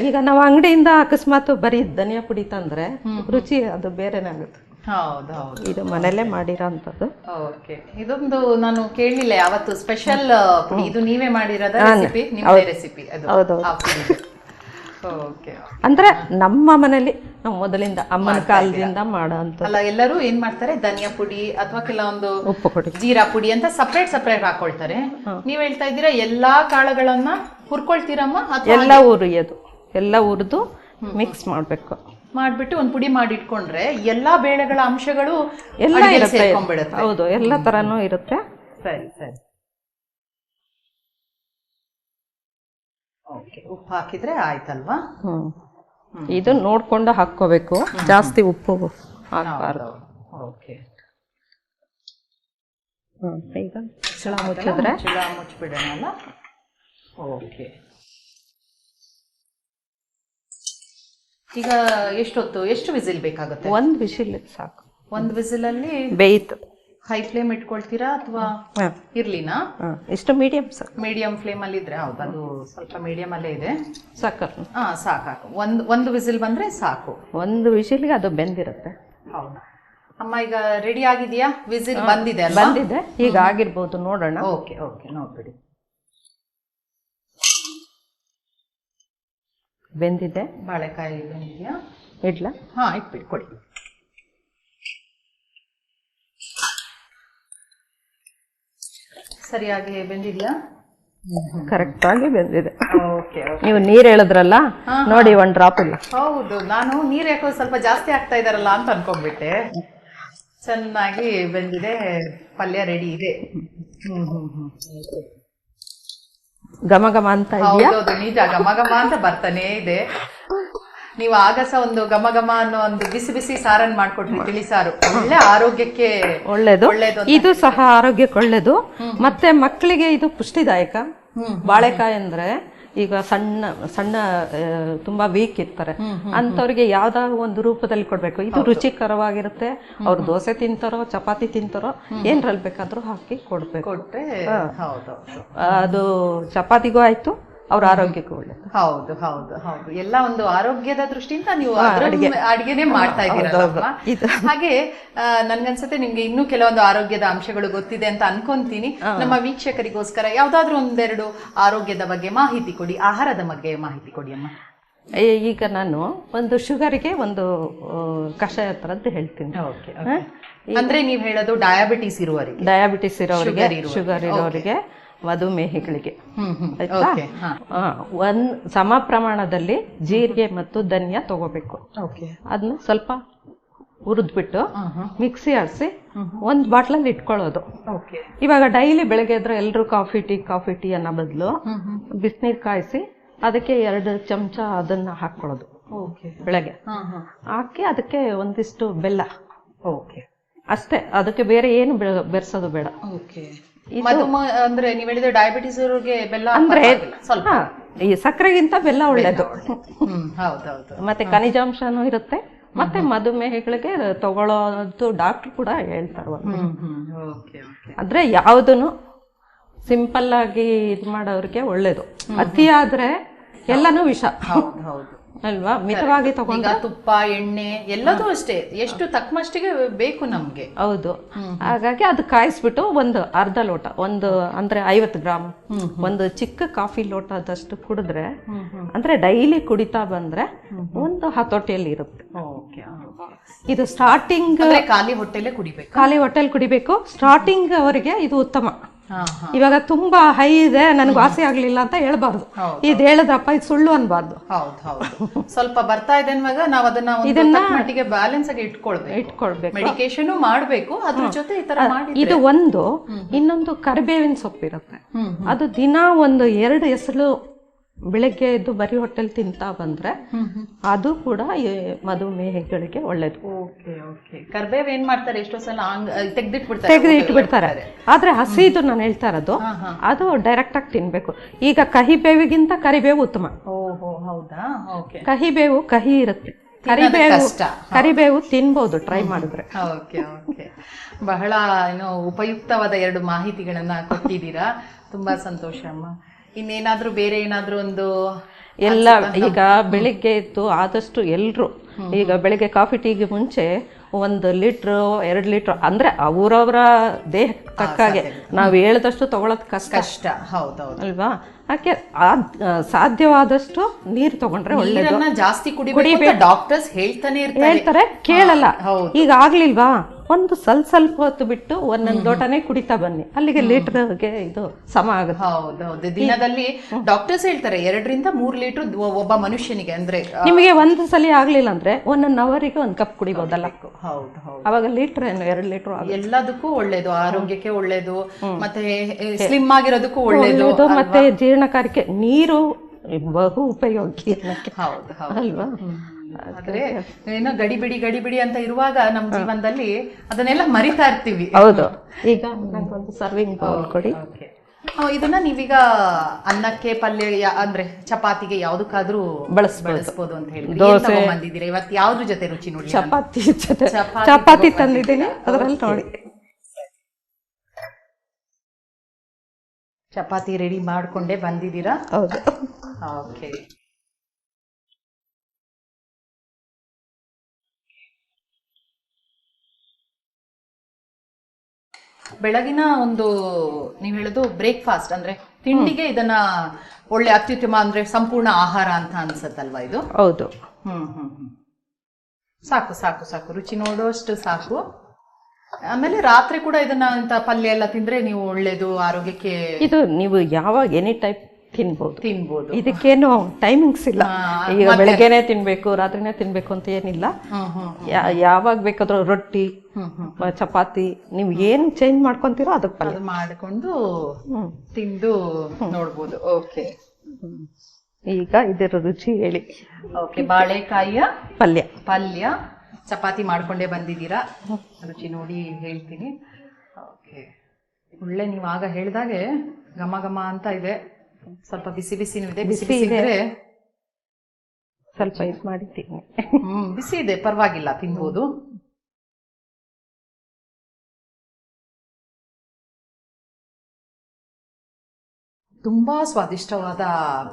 ಈಗ ನಾವು ಅಂಗಡಿಯಿಂದ ಅಕಸ್ಮಾತ್ ಬರೀ ಧನಿಯಾ ಪುಡಿ ತಂದ್ರೆ ರುಚಿ ಅದು ಬೇರೆನೇ ಆಗುತ್ತೆ. ಹೌದು ಹೌದು. ಇದು ಮನೇಲೆ ಮಾಡಿರೋಂಥದ್ದು ಓಕೆ ಇದೊಂದು ನಾನು ಕೇಳಲಿಲ್ಲ ಯಾವತ್ತು. ಸ್ಪೆಷಲ್ ಇದು ನೀವೇ ಮಾಡಿರೋದ ರೆಸಿಪಿ ನಿಮ್ಮದೇ ರೆಸಿಪಿ ಅದು. ಹೌದೌದು. ಅಂದ್ರೆ ನಮ್ಮ ಮನೇಲಿ ನಾವು ಮೊದಲಿಂದ ಅಮ್ಮನ ಕಾಲದಿಂದ ಮಾಡೋ ಅಲ್ಲ ಎಲ್ಲರೂ ಏನ್ ಮಾಡ್ತಾರೆ? ಧನಿಯಾ ಪುಡಿ ಅಥವಾ ಕೆಲವೊಂದು ಉಪ್ಪು ಪುಡಿ. ಜೀರಾ ಪುಡಿ ಅಂತ ಸಪ್ರೇಟ್ ಸಪ್ರೇಟ್ ಹಾಕೊಳ್ತಾರೆ. ನೀವ್ ಹೇಳ್ತಾ ಇದ್ದೀರಾ ಎಲ್ಲಾ ಕಾಳುಗಳನ್ನ ಹುರ್ಕೊಳ್ತೀರಮ್ಮ ಎಲ್ಲ ಉರಿಯೋದು ಎಲ್ಲ ಹುರಿದು ಮಿಕ್ಸ್ ಮಾಡಬೇಕು. ಮಾಡ್ಬಿಟ್ಟು ಒಂದ್ ಪುಡಿ ಮಾಡಿ ಇಟ್ಕೊಂಡ್ರೆ ಎಲ್ಲಾ ಬೇಳೆಗಳ ಅಂಶಗಳು ಎಲ್ಲ ಹೌದು ಎಲ್ಲ ತರನೂ ಇರುತ್ತೆ. ಸರಿ ಸರಿ. ಓಕೆ ಉಪ್ಪು ಹಾಕಿದ್ರೆ ಆಯ್ತಲ್ವಾ? ಹ್ಞೂ ಇದು ನೋಡ್ಕೊಂಡು ಹಾಕೋಬೇಕು ಜಾಸ್ತಿ ಉಪ್ಪು ಹಾಕ್ಬಾರ್ದು. ಓಕೆ. ಹ್ಞೂ ಈಗ ಚಳ ಮುಚ್ಚಿದ್ರೆ? ಚುಳ ಮುಚ್ಚಿಬಿಡೋಣ ಓಕೆ. ಈಗ ಎಷ್ಟೊತ್ತು? ಎಷ್ಟು ವಿಸಿಲ್ ಬೇಕಾಗುತ್ತೆ? ಒಂದ್ ವಿಸಿಲ್ ಸಾಕು. ಒಂದ್ ವಿಸಿಲಲ್ಲಿ? ಅಲ್ಲಿ ಬೇಯ್ತು. ಹೈ ಫ್ಲೇಮ್ ಇಟ್ಕೊಳ್ತೀರಾ ಅಥವಾ. ಇರ್ಲಿನಾ. ಇಷ್ಟು ಮೀಡಿಯಂ ಸರ್. ಮೀಡಿಯಂ ಫ್ಲೇಮ್ ಅಲ್ಲಿ ಇದ್ರೆ ಹೌದು. ಅದು ಸ್ವಲ್ಪ ಮೀಡಿಯಂ ಅಲ್ಲೇ ಇದೆ. ಸಾಕು ಹಾ ಸಾಕು ಒಂದು ಒಂದು ವಿಸಿಲ್ ಬಂದ್ರೆ ಸಾಕು. ಒಂದು ವಿಸಿಲ್ಗೆ ಅದು ಬೆಂದಿರುತ್ತೆ. ಹೌದು. ಅಮ್ಮ ಈಗ ರೆಡಿ ಆಗಿದೆಯಾ? ವಿಸಿಲ್ ಬಂದಿದೆ ಅಲ್ವಾ? ಬಂದಿದೆ. ಈಗ ಆಗಿರ್ಬೋದು ನೋಡೋಣ. ಓಕೆ ಓಕೆ ನೋಡ್ಬಿಡಿ. ಬೆಂದಿದೆ. ಬಾಳೆಕಾಯಿ ಬೆಂದಿದೆಯಾ? ಇಡ್ಲಾ? ಹಾ ಇಟ್ಬಿಡಿ ಕೊಡಿ. ಸರಿಯಾಗಿ ಬೆಂದಿದ್ಯಾ? ಕರೆಕ್ಟ್ ಆಗಿ ಬೆಂದಿದೆ. ಓಕೆ ನೀವು ನೀರ್ ಹೇಳಿದ್ರಲ್ಲ ನೋಡಿ ಒಂದ್ ಡ್ರಾಪ್ ಇಲ್ಲ. ಹೌದು ನಾನು ನೀರ್ ಯಾಕೋ ಸ್ವಲ್ಪ ಜಾಸ್ತಿ ಆಗ್ತಾ ಇದಾರಲ್ಲ ಅಂತ ಅನ್ಕೊಂಡ್ಬಿಟ್ಟೆ. ಚೆನ್ನಾಗಿ ಬೆಂದಿದೆ ಪಲ್ಯ ರೆಡಿ ಇದೆ. ಹ್ಮ್ ಹ್ಮ್ ಹ್ಮ್. ಘಮ ಘಮ ಅಂತ ಹೌದೌದು ನಿಜ ಘಮ ಘಮ ಅಂತ ಬರ್ತಾನೆ ಇದೆ. ನೀವು ಆಗಸ ಒಂದು ಘಮ ಘಮ ಅನ್ನೋ ಒಂದು ಬಿಸಿ ಬಿಸಿ ಸಾರನ್ ಮಾಡ್ಕೊಟ್ರಿ ತಿಳಿಸಾರು. ಒಳ್ಳೆ ಆರೋಗ್ಯಕ್ಕೆ ಒಳ್ಳೇದು. ಒಳ್ಳೇದು ಇದು ಸಹ ಆರೋಗ್ಯಕ್ಕೆ ಒಳ್ಳೇದು. ಮತ್ತೆ ಮಕ್ಕಳಿಗೆ ಇದು ಪುಷ್ಟಿದಾಯಕ. ಬಾಳೆಕಾಯಿ ಅಂದ್ರೆ ಈಗ ಸಣ್ಣ ಸಣ್ಣ ಆ, ತುಂಬಾ ವೀಕ್ ಇರ್ತಾರೆ. ಅಂತವ್ರಿಗೆ ಯಾವ್ದಾದ್ರು ಒಂದು ರೂಪದಲ್ಲಿ ಕೊಡ್ಬೇಕು. ಇದು ರುಚಿಕರವಾಗಿರುತ್ತೆ. ಅವ್ರು ದೋಸೆ ತಿಂತಾರೋ ಚಪಾತಿ ತಿಂತಾರೋ ಏನ್ರಲ್ಲಿ ಬೇಕಾದ್ರೂ ಹಾಕಿ ಕೊಡ್ಬೇಕು. ಕೊಟ್ರೆ ಹೌದು. ಅದು ಚಪಾತಿಗೂ ಆಯ್ತು. ಅವ್ರ ಆರೋಗ್ಯಕ್ಕೂ ಒಳ್ಳೆಯದು ಹೌದು ಹೌದು ಹೌದು. ಎಲ್ಲ ಒಂದು ಆರೋಗ್ಯದ ದೃಷ್ಟಿಯಿಂದ ನೀವು ಅಡಿಗೆನೆ ಮಾಡ್ತಾ ಇದ್ದೀರಲ್ವಾ ಹಾಗೆ ನನ್ಗನ್ಸುತ್ತೆ ನಿಮ್ಗೆ ಇನ್ನೂ ಕೆಲವೊಂದು ಆರೋಗ್ಯದ ಅಂಶಗಳು ಗೊತ್ತಿದೆ ಅಂತ ಅನ್ಕೊಂತೀನಿ. ನಮ್ಮ ವೀಕ್ಷಕರಿಗೋಸ್ಕರ ಯಾವ್ದಾದ್ರು ಒಂದೆರಡು ಆರೋಗ್ಯದ ಬಗ್ಗೆ ಮಾಹಿತಿ ಕೊಡಿ ಆಹಾರದ ಬಗ್ಗೆ ಮಾಹಿತಿ ಕೊಡಿ ಅಮ್ಮ. ಈಗ ನಾನು ಒಂದು ಶುಗರ್ಗೆ ಒಂದು ಕಷಾಯ ಥರದ್ದು ಹೇಳ್ತೀನಿ. ಓಕೆ ಅಂದ್ರೆ ನೀವು ಹೇಳೋದು ಡಯಾಬಿಟಿಸ್ ಇರುವವರಿಗೆ. ಡಯಾಬಿಟಿಸ್ ಇರೋರಿಗೆ. ಶುಗರ್ ಇರೋರಿಗೆ ಮಧುಮೇಹಿಗಳಿಗೆ. ಆಯ್ತಾ? ಓಕೆ ಹಾ. ಆ, ಒಂದ್ ಸಮ ಪ್ರಮಾಣದಲ್ಲಿ ಜೀರಿಗೆ ಮತ್ತು ಧನಿಯಾ ತಗೋಬೇಕು. ಓಕೆ ಅದನ್ನ ಸ್ವಲ್ಪ ಹುರಿದ್ಬಿಟ್ಟು ಮಿಕ್ಸಿ ಆಡಿಸಿ ಒಂದ್ ಬಾಟ್ಲಲ್ಲಿ ಇಟ್ಕೊಳ್ಳೋದು. ಓಕೆ ಇವಾಗ ಡೈಲಿ ಬೆಳಗ್ಗೆ ಎದ್ರೆ ಎಲ್ಲರೂ ಕಾಫಿ ಟೀ ಕಾಫಿ ಟೀ ಅನ್ನೋ ಬದಲು ಬಿಸಿನೀರು ಕಾಯಿಸಿ ಅದಕ್ಕೆ ಎರಡು ಚಮಚ ಅದನ್ನ ಹಾಕೊಳ್ಳೋದು ಓಕೆ ಬೆಳಗ್ಗೆ. ಹಾಕಿ ಅದಕ್ಕೆ ಒಂದಿಷ್ಟು ಬೆಲ್ಲ. ಓಕೆ ಅಷ್ಟೇ ಅದಕ್ಕೆ ಬೇರೆ ಏನು ಬೆರೆಸೋದು ಬೇಡ. ಓಕೆ ಮಧುಮೇಹ ಅಂದ್ರೆ ನೀವ್ ಹೇಳಿದ್ರೆ ಡಯಾಬಿಟಿಸ್ ಇರೋರಿಗೆ ಬೆಲ್ಲ ಅಂದ್ರೆ ಸ್ವಲ್ಪ. ಈ ಸಕ್ಕರೆಗಿಂತ ಬೆಲ್ಲ ಒಳ್ಳೇದು. ಹೌದೌದು. ಮತ್ತೆ ಖನಿಜಾಂಶನೂ ಇರುತ್ತೆ. ಮತ್ತೆ ಮಧುಮೇಹಗಳಿಗೆ ತಗೊಳ್ಳೋದು ಡಾಕ್ಟರ್ ಕೂಡ ಹೇಳ್ತಾರೆ ಅಂದ್ರೆ ಯಾವ್ದನ್ನು ಸಿಂಪಲ್ ಆಗಿ ಇದು ಮಾಡೋರಿಗೆ ಒಳ್ಳೇದು. ಅತಿ ಆದ್ರೆ ಎಲ್ಲಾನು ವಿಷ. ಹೌದು ಹೌದು. ಅಲ್ವಾ? ಮಿತವಾಗಿ ತಗೊಂಡ ತುಪ್ಪ ಎಣ್ಣೆ ಎಲ್ಲದೂ ಅಷ್ಟೇ. ಎಷ್ಟು ತಕ್ಕಮಷ್ಟಿಗೆ ಬೇಕು ನಮ್ಗೆ. ಹೌದು. ಹಾಗಾಗಿ ಅದು ಕಾಯಿಸ್ಬಿಟ್ಟು ಒಂದು ಅರ್ಧ ಲೋಟ ಒಂದು ಅಂದ್ರೆ ಐವತ್ತು ಗ್ರಾಮ್ ಒಂದು ಚಿಕ್ಕ ಕಾಫಿ ಲೋಟದಷ್ಟು ಕುಡಿದ್ರೆ ಅಂದ್ರೆ ಡೈಲಿ ಕುಡಿತಾ ಬಂದ್ರೆ ಒಂದು ಹತೋಟಿಯಲ್ಲಿ ಇರುತ್ತೆ. ಇದು ಸ್ಟಾರ್ಟಿಂಗ್ ಖಾಲಿ ಹೊಟ್ಟೆಲೆ ಕುಡಿಬೇಕು. ಖಾಲಿ ಹೊಟ್ಟೆಲ್ ಕುಡಿಬೇಕು. ಸ್ಟಾರ್ಟಿಂಗ್ ಅವರಿಗೆ ಇದು ಉತ್ತಮ. ಇವಾಗ ತುಂಬಾ ಹೈ ಇದೆ ನನಗೆ ವಾಸಿ ಆಗ್ಲಿಲ್ಲ ಅಂತ ಹೇಳ್ಬಾರ್ದು. ಇದು ಹೇಳಿದ್ರಪ್ಪ ಇದು ಸುಳ್ಳು ಅನ್ಬಾರ್ದು. ಸ್ವಲ್ಪ ಬರ್ತಾ ಇದೆ ನಾವು ಅದನ್ನ ಇದನ್ನ ಮಟ್ಟಿಗೆ ಬ್ಯಾಲೆನ್ಸ್ ಆಗಿ ಇಟ್ಕೊಳ್ಬೇಕು. ಇಟ್ಕೊಳ್ಬೇಕು. ಮೆಡಿಕೇಶನ್ ಮಾಡ್ಬೇಕು ಅದ್ರ ಜೊತೆ ಈ ತರ ಮಾಡಿ ಇದು ಒಂದು ಇನ್ನೊಂದು ಕರಿಬೇವಿನ ಸೊಪ್ಪಿರುತ್ತೆ. ಅದು ದಿನ ಒಂದು ಎರಡು ಎಸಳು ಬೆಳಗ್ಗೆ ಎದ್ದು ಬರೀ ಹೊಟ್ಟೆಲ್ ತಿಂತಾ ಬಂದ್ರೆ ಅದು ಕೂಡ ಮಧುಮೇಹಗಳಿಗೆ ಒಳ್ಳೇದು. Okay okay. ಕರ್ಬೇವ್ ಏನ್ ಮಾಡ್ತಾರೆ? ಎಷ್ಟೋ ಸಲ ತೆಗೆದಿಟ್ಬಿಡ್ತಾರೆ. ತೆಗೆದು ಇಟ್ಬಿಡ್ತಾರೆ ಆದ್ರೆ ಹಸಿದು ನಾನು ಹೇಳ್ತಾ ಇರೋದು ಅದು ಡೈರೆಕ್ಟ್ ಆಗಿ ತಿನ್ಬೇಕು. ಈಗ ಕಹಿ ಬೇವಿಗಿಂತ ಕರಿಬೇವು ಉತ್ತಮ. ಓಹೋ ಹೌದಾ? ಓಕೆ. ಕಹಿಬೇವು ಕಹಿ ಇರುತ್ತೆ. ಕರಿಬೇವು. ಕರಿಬೇವು ತಿನ್ಬೋದು ಟ್ರೈ ಮಾಡಿದ್ರೆ. Okay okay. ಬಹಳ ಏನೋ ಉಪಯುಕ್ತವಾದ ಎರಡು ಮಾಹಿತಿಗಳನ್ನ ಕೊಟ್ಟಿದ್ದೀರಾ. ತುಂಬಾ ಸಂತೋಷ ಅಮ್ಮ. ಇನ್ನೇನಾದ್ರೂ ಬೇರೆ ಏನಾದ್ರೂ ಒಂದು ಎಲ್ಲ ಈಗ ಬೆಳಿಗ್ಗೆ ಎದ್ದು ಆದಷ್ಟು ಎಲ್ಲರೂ ಈಗ ಬೆಳಿಗ್ಗೆ ಕಾಫಿ ಟೀಗೆ ಮುಂಚೆ ಒಂದು ಲೀಟ್ರು ಎರಡು ಲೀಟ್ರ್ ಅಂದ್ರೆ ಅವರವರ ದೇಹಕ್ಕೆ ತಕ್ಕಾಗೆ ನಾವು ಹೇಳ್ದಷ್ಟು ತಗೊಳೋದು ಕಷ್ಟ. ಕಷ್ಟ. ಹೌದೌದು. ಅಲ್ವಾ? ಯಾಕೆ ಸಾಧ್ಯವಾದಷ್ಟು ನೀರು ತಗೊಂಡ್ರೆ ಒಳ್ಳೆಯದು ಜಾಸ್ತಿ ಕುಡಿಬೇಕು ಡಾಕ್ಟರ್ಸ್ ಹೇಳ್ತಾನೆ ಹೇಳ್ತಾರೆ ಕೇಳಲ್ಲ. ಈಗ ಆಗ್ಲಿಲ್ವಾ? ಒಂದು ಸ್ವಲ್ಪ ಸ್ವಲ್ಪ ಹೊತ್ತು ಬಿಟ್ಟು ಒಂದೊಂದು ಲೋಟನೇ ಕುಡಿತಾ ಬನ್ನಿ. ಅಲ್ಲಿಗೆ ಲೀಟರ್ಗೆ ಇದು ಸಮ ಆಗುತ್ತೆ. ಹೌದೌದು ದಿನದಲ್ಲಿ ಡಾಕ್ಟರ್ಸ್ ಹೇಳ್ತಾರೆ ಎರಡರಿಂದ ಮೂರ್ ಲೀಟರ್ ಒಬ್ಬ ಮನುಷ್ಯನಿಗೆ ಅಂದ್ರೆ ನಿಮಗೆ ಒಂದು ಸಲ ಆಗ್ಲಿಲ್ಲ ಅಂದ್ರೆ ಒಂದೊಂದು ಅವರಿಗೆ ಒಂದು ಕಪ್ ಕುಡಿಬಹುದಲ್ಲ ಹೌದು ಹೌದು. ಅವಾಗ ಲೀಟರ್ ಏನು ಎರಡು ಲೀಟರ್ ಎಲ್ಲದಕ್ಕೂ ಒಳ್ಳೇದು ಆರೋಗ್ಯಕ್ಕೆ ಒಳ್ಳೇದು ಮತ್ತೆ ಸ್ಲಿಮ್ ಆಗಿರೋದಕ್ಕೂ ಒಳ್ಳೇದು ಮತ್ತೆ ಜೀರ್ಣಕಾರಿಕೆ ನೀರು ಬಹು ಉಪಯೋಗಿ ಹೌದು ಹೌದು. ಅಲ್ವಾ? ಆದ್ರೆ ಏನೋ ಗಡಿಬಿಡಿ ಗಡಿಬಿಡಿ ಅಂತ ಇರುವಾಗ ನಮ್ ಜೀವನದಲ್ಲಿ ಅದನ್ನೆಲ್ಲ ಮರಿತಾ ಇರ್ತೀವಿ. ಹೌದು. ಈಗ ನಂಗೊಂದು ಸರ್ವಿಂಗ್ ಬೌಲ್ ಕೊಡಿ. ಇದನ್ನ ನೀವೀಗ ಅನ್ನಕ್ಕೆ ಪಲ್ಯ ಅಂದ್ರೆ ಚಪಾತಿಗೆ ಯಾವ್ದಕ್ಕಾದ್ರೂ ಬಳಸ್ಬೋದು. ಅಂತ ಹೇಳಿ ಏನ್ ತಗೊಂಡ್ಬಂದಿದ್ದೀರಾ ಇವತ್ತು ಯಾವ್ದ್ರ ಜೊತೆ ರುಚಿ ನೋಡಿ ಚಪಾತಿ ಜೊತೆ. ಚಪಾತಿ ಚಪಾತಿ ತಂದಿದ್ದೀನಿ. ಅದರಲ್ಲಿ ನೋಡಿ. ಚಪಾತಿ ರೆಡಿ ಮಾಡ್ಕೊಂಡೇ ಬಂದಿದ್ದೀರಾ? ಹೌದು. ಓಕೆ. ಬೆಳಗಿನ ಒಂದು ನೀವು ಹೇಳೋದು ಬ್ರೇಕ್ಫಾಸ್ಟ್ ಅಂದ್ರೆ ತಿಂಡಿಗೆ ಇದನ್ನ ಒಳ್ಳೆ ಅತ್ಯುತ್ತಮ ಅಂದ್ರೆ ಸಂಪೂರ್ಣ ಆಹಾರ ಅಂತ ಅನ್ಸತ್ತಲ್ವಾ ಇದು? ಹೌದು. ಹ್ಮ್ ಹ್ಮ್ ಹ್ಮ್. ಸಾಕು ಸಾಕು ಸಾಕು. ರುಚಿ ನೋಡುವಷ್ಟು ಸಾಕು. ಆಮೇಲೆ ರಾತ್ರಿ ಕೂಡ ಇದನ್ನ ಅಂತ ಪಲ್ಯ ಎಲ್ಲ ತಿಂದ್ರೆ ನೀವು ಒಳ್ಳೇದು ಆರೋಗ್ಯಕ್ಕೆ ಇದು ನೀವು ಯಾವಾಗ ಎನಿ ಟೈಪ್ ತಿನ್ಬೋದು. ತಿನ್ಬೋದು. ಇದಕ್ಕೇನು ಟೈಮಿಂಗ್ಸ್ ಇಲ್ಲ. ಈಗ ಬೆಳಗ್ಗೆನೆ ತಿನ್ಬೇಕು ರಾತ್ರಿನೇ ತಿನ್ಬೇಕು ಅಂತ ಏನಿಲ್ಲ. ಯಾವಾಗ ಬೇಕಾದ್ರೂ ರೊಟ್ಟಿ ಚಪಾತಿ ನೀವು ಏನ್ ಚೇಂಜ್ ಮಾಡ್ಕೊಂತೀರೋ ಅದಕ್ಕೆ ಪಲ್ಯ. ಮಾಡಿಕೊಂಡು. ತಿಂದು ನೋಡ್ಬೋದು. ಓಕೆ ಈಗ ಇದರ ರುಚಿ ಹೇಳಿ. ಓಕೆ ಬಾಳೆಕಾಯಿಯ ಪಲ್ಯ. ಪಲ್ಯ. ಚಪಾತಿ ಮಾಡ್ಕೊಂಡೇ ಬಂದಿದ್ದೀರಾ? ರುಚಿ ನೋಡಿ ಹೇಳ್ತೀನಿ. ಓಕೆ ಒಳ್ಳೆ ನೀವು ಆಗ ಹೇಳಿದಾಗೆ ಘಮ ಘಮ ಅಂತ ಇದೆ. ಸ್ವಲ್ಪ ಬಿಸಿ ಬಿಸಿನೂ ಇದೆ ಬಿಸಿ ಬಿಸಿ ಇದ್ರೆ ಸ್ವಲ್ಪ ಇದು ಮಾಡಿದ್ದೀನಿ ಹ್ಮ್ ಬಿಸಿ ಇದೆ ಪರವಾಗಿಲ್ಲ ತಿನ್ಬೋದು. ತುಂಬಾ ಸ್ವಾದಿಷ್ಟವಾದ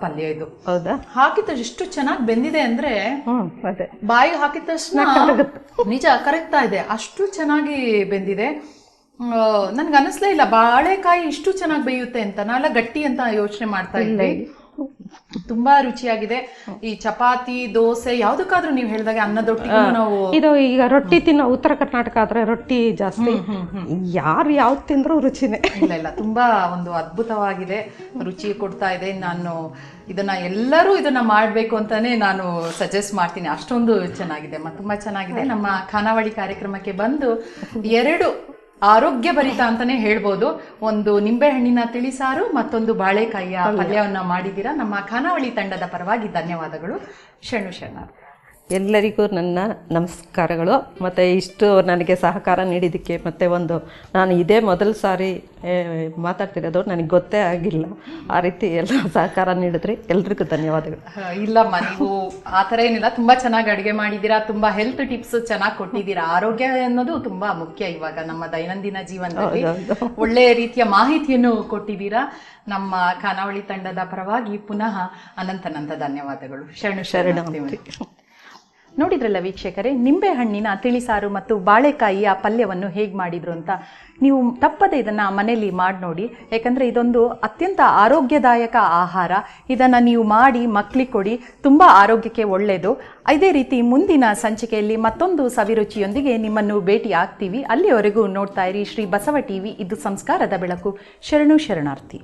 ಪಲ್ಯ ಇದು. ಹೌದಾ? ಹಾಕಿದ ಎಷ್ಟು ಚೆನ್ನಾಗಿ ಬೆಂದಿದೆ ಅಂದ್ರೆ ಬಾಯಿ ಹಾಕಿದ ತಕ್ಷಣ ನಿಜ ಕರೆಕ್ತಾ ಇದೆ. ಅಷ್ಟು ಚೆನ್ನಾಗಿ ಬೆಂದಿದೆ. ನನ್ಗೆ ಅನಿಸ್ಲೇ ಇಲ್ಲ. ಬಾಳೆಕಾಯಿ ಇಷ್ಟು ಚೆನ್ನಾಗಿ ಬೇಯುತ್ತೆ ಅಂತ. ನಾನೆಲ್ಲ ಗಟ್ಟಿ ಅಂತ ಯೋಚನೆ ಮಾಡ್ತಾ ಇದ್ದೆ. ತುಂಬಾ ರುಚಿಯಾಗಿದೆ. ಈ ಚಪಾತಿ ದೋಸೆ ಯಾವ್ದಕ್ಕಾದ್ರೂ ನೀವು ಹೇಳಿದಾಗ ಅನ್ನದೊಟ್ಟಿಗೆ ನಾವು ಇದು ಈಗ ರೊಟ್ಟಿ ತಿನ್ನೋ ಉತ್ತರ ಕರ್ನಾಟಕ ಆದ್ರೆ ರೊಟ್ಟಿ ಜಾಸ್ತಿ. ಯಾರು ಯಾವ್ದು ತಿಂದ್ರೂ ರುಚಿನೇ. ಇಲ್ಲ ಇಲ್ಲ. ತುಂಬಾ ಒಂದು ಅದ್ಭುತವಾಗಿದೆ. ರುಚಿ ಕೊಡ್ತಾ ಇದೆ. ನಾನು ಇದನ್ನ ಎಲ್ಲರೂ ಇದನ್ನ ಮಾಡ್ಬೇಕು ಅಂತಾನೆ ನಾನು ಸಜೆಸ್ಟ್ ಮಾಡ್ತೀನಿ. ಅಷ್ಟೊಂದು ಚೆನ್ನಾಗಿದೆ. ತುಂಬಾ ಚೆನ್ನಾಗಿದೆ. ನಮ್ಮ ಖಾನಾವಳಿ ಕಾರ್ಯಕ್ರಮಕ್ಕೆ ಬಂದು ಎರಡು ಆರೋಗ್ಯ ಭರಿತ ಅಂತಾನೆ ಹೇಳ್ಬೋದು. ಒಂದು ನಿಂಬೆ ಹಣ್ಣಿನ ತಿಳಿಸಾರು ಮತ್ತೊಂದು ಬಾಳೆಕಾಯಿಯ ಪಲ್ಯವನ್ನ ಮಾಡಿದ್ದೀರಾ. ನಮ್ಮ ಖಾನಾವಳಿ ತಂಡದ ಪರವಾಗಿ ಧನ್ಯವಾದಗಳು. ಶರಣು ಶರಣ ಎಲ್ಲರಿಗೂ ನನ್ನ ನಮಸ್ಕಾರಗಳು. ಮತ್ತು ಇಷ್ಟು ನನಗೆ ಸಹಕಾರ ನೀಡಿದ್ದಕ್ಕೆ ಮತ್ತು ಒಂದು ನಾನು ಇದೇ ಮೊದಲ ಸಾರಿ ಮಾತಾಡ್ತಿರೋದು ನನಗೆ ಗೊತ್ತೇ ಆಗಿಲ್ಲ. ಆ ರೀತಿ ಎಲ್ಲ ಸಹಕಾರ ನೀಡಿದ್ರಿ ಎಲ್ರಿಗೂ ಧನ್ಯವಾದಗಳು. ಇಲ್ಲ ಇಲ್ಲಮ್ಮ ನೀವು ಆ ಥರ ಏನಿಲ್ಲ. ತುಂಬ ಚೆನ್ನಾಗಿ ಅಡುಗೆ ಮಾಡಿದ್ದೀರಾ ತುಂಬ ಹೆಲ್ತ್ ಟಿಪ್ಸ್ ಚೆನ್ನಾಗಿ ಕೊಟ್ಟಿದ್ದೀರಾ. ಆರೋಗ್ಯ ಅನ್ನೋದು ತುಂಬ ಮುಖ್ಯ ಇವಾಗ ನಮ್ಮ ದೈನಂದಿನ ಜೀವನದಲ್ಲಿ. ಒಳ್ಳೆಯ ರೀತಿಯ ಮಾಹಿತಿಯನ್ನು ಕೊಟ್ಟಿದ್ದೀರಾ. ನಮ್ಮ ಖಾನಾವಳಿ ತಂಡದ ಪರವಾಗಿ ಪುನಃ ಅನಂತನಂತ ಧನ್ಯವಾದಗಳು. ಶರಣು ಶರಣಾರ್ಥಿ ನೋಡಿದ್ರಲ್ಲ ವೀಕ್ಷಕರೇ ನಿಂಬೆ ಹಣ್ಣಿನ ತಿಳಿಸಾರು ಮತ್ತು ಬಾಳೆಕಾಯಿಯ ಪಲ್ಯವನ್ನು ಹೇಗೆ ಮಾಡಿದ್ರು ಅಂತ. ನೀವು ತಪ್ಪದೆ ಇದನ್ನು ಮನೆಯಲ್ಲಿ ಮಾಡಿ ನೋಡಿ, ಯಾಕಂದರೆ ಇದೊಂದು ಅತ್ಯಂತ ಆರೋಗ್ಯದಾಯಕ ಆಹಾರ. ಇದನ್ನು ನೀವು ಮಾಡಿ ಮಕ್ಕಳಿಗೆ ಕೊಡಿ, ತುಂಬ ಆರೋಗ್ಯಕ್ಕೆ ಒಳ್ಳೆಯದು ಇದೇ ರೀತಿ ಮುಂದಿನ ಸಂಚಿಕೆಯಲ್ಲಿ ಮತ್ತೊಂದು ಸವಿರುಚಿಯೊಂದಿಗೆ ನಿಮ್ಮನ್ನು ಭೇಟಿ ಆಗ್ತೀವಿ. ಅಲ್ಲಿಯವರೆಗೂ ನೋಡ್ತಾ ಇರಿ ಶ್ರೀ ಬಸವ ಟಿವಿ, ಇದು ಸಂಸ್ಕಾರದ ಬೆಳಕು. ಶರಣು ಶರಣಾರ್ಥಿ.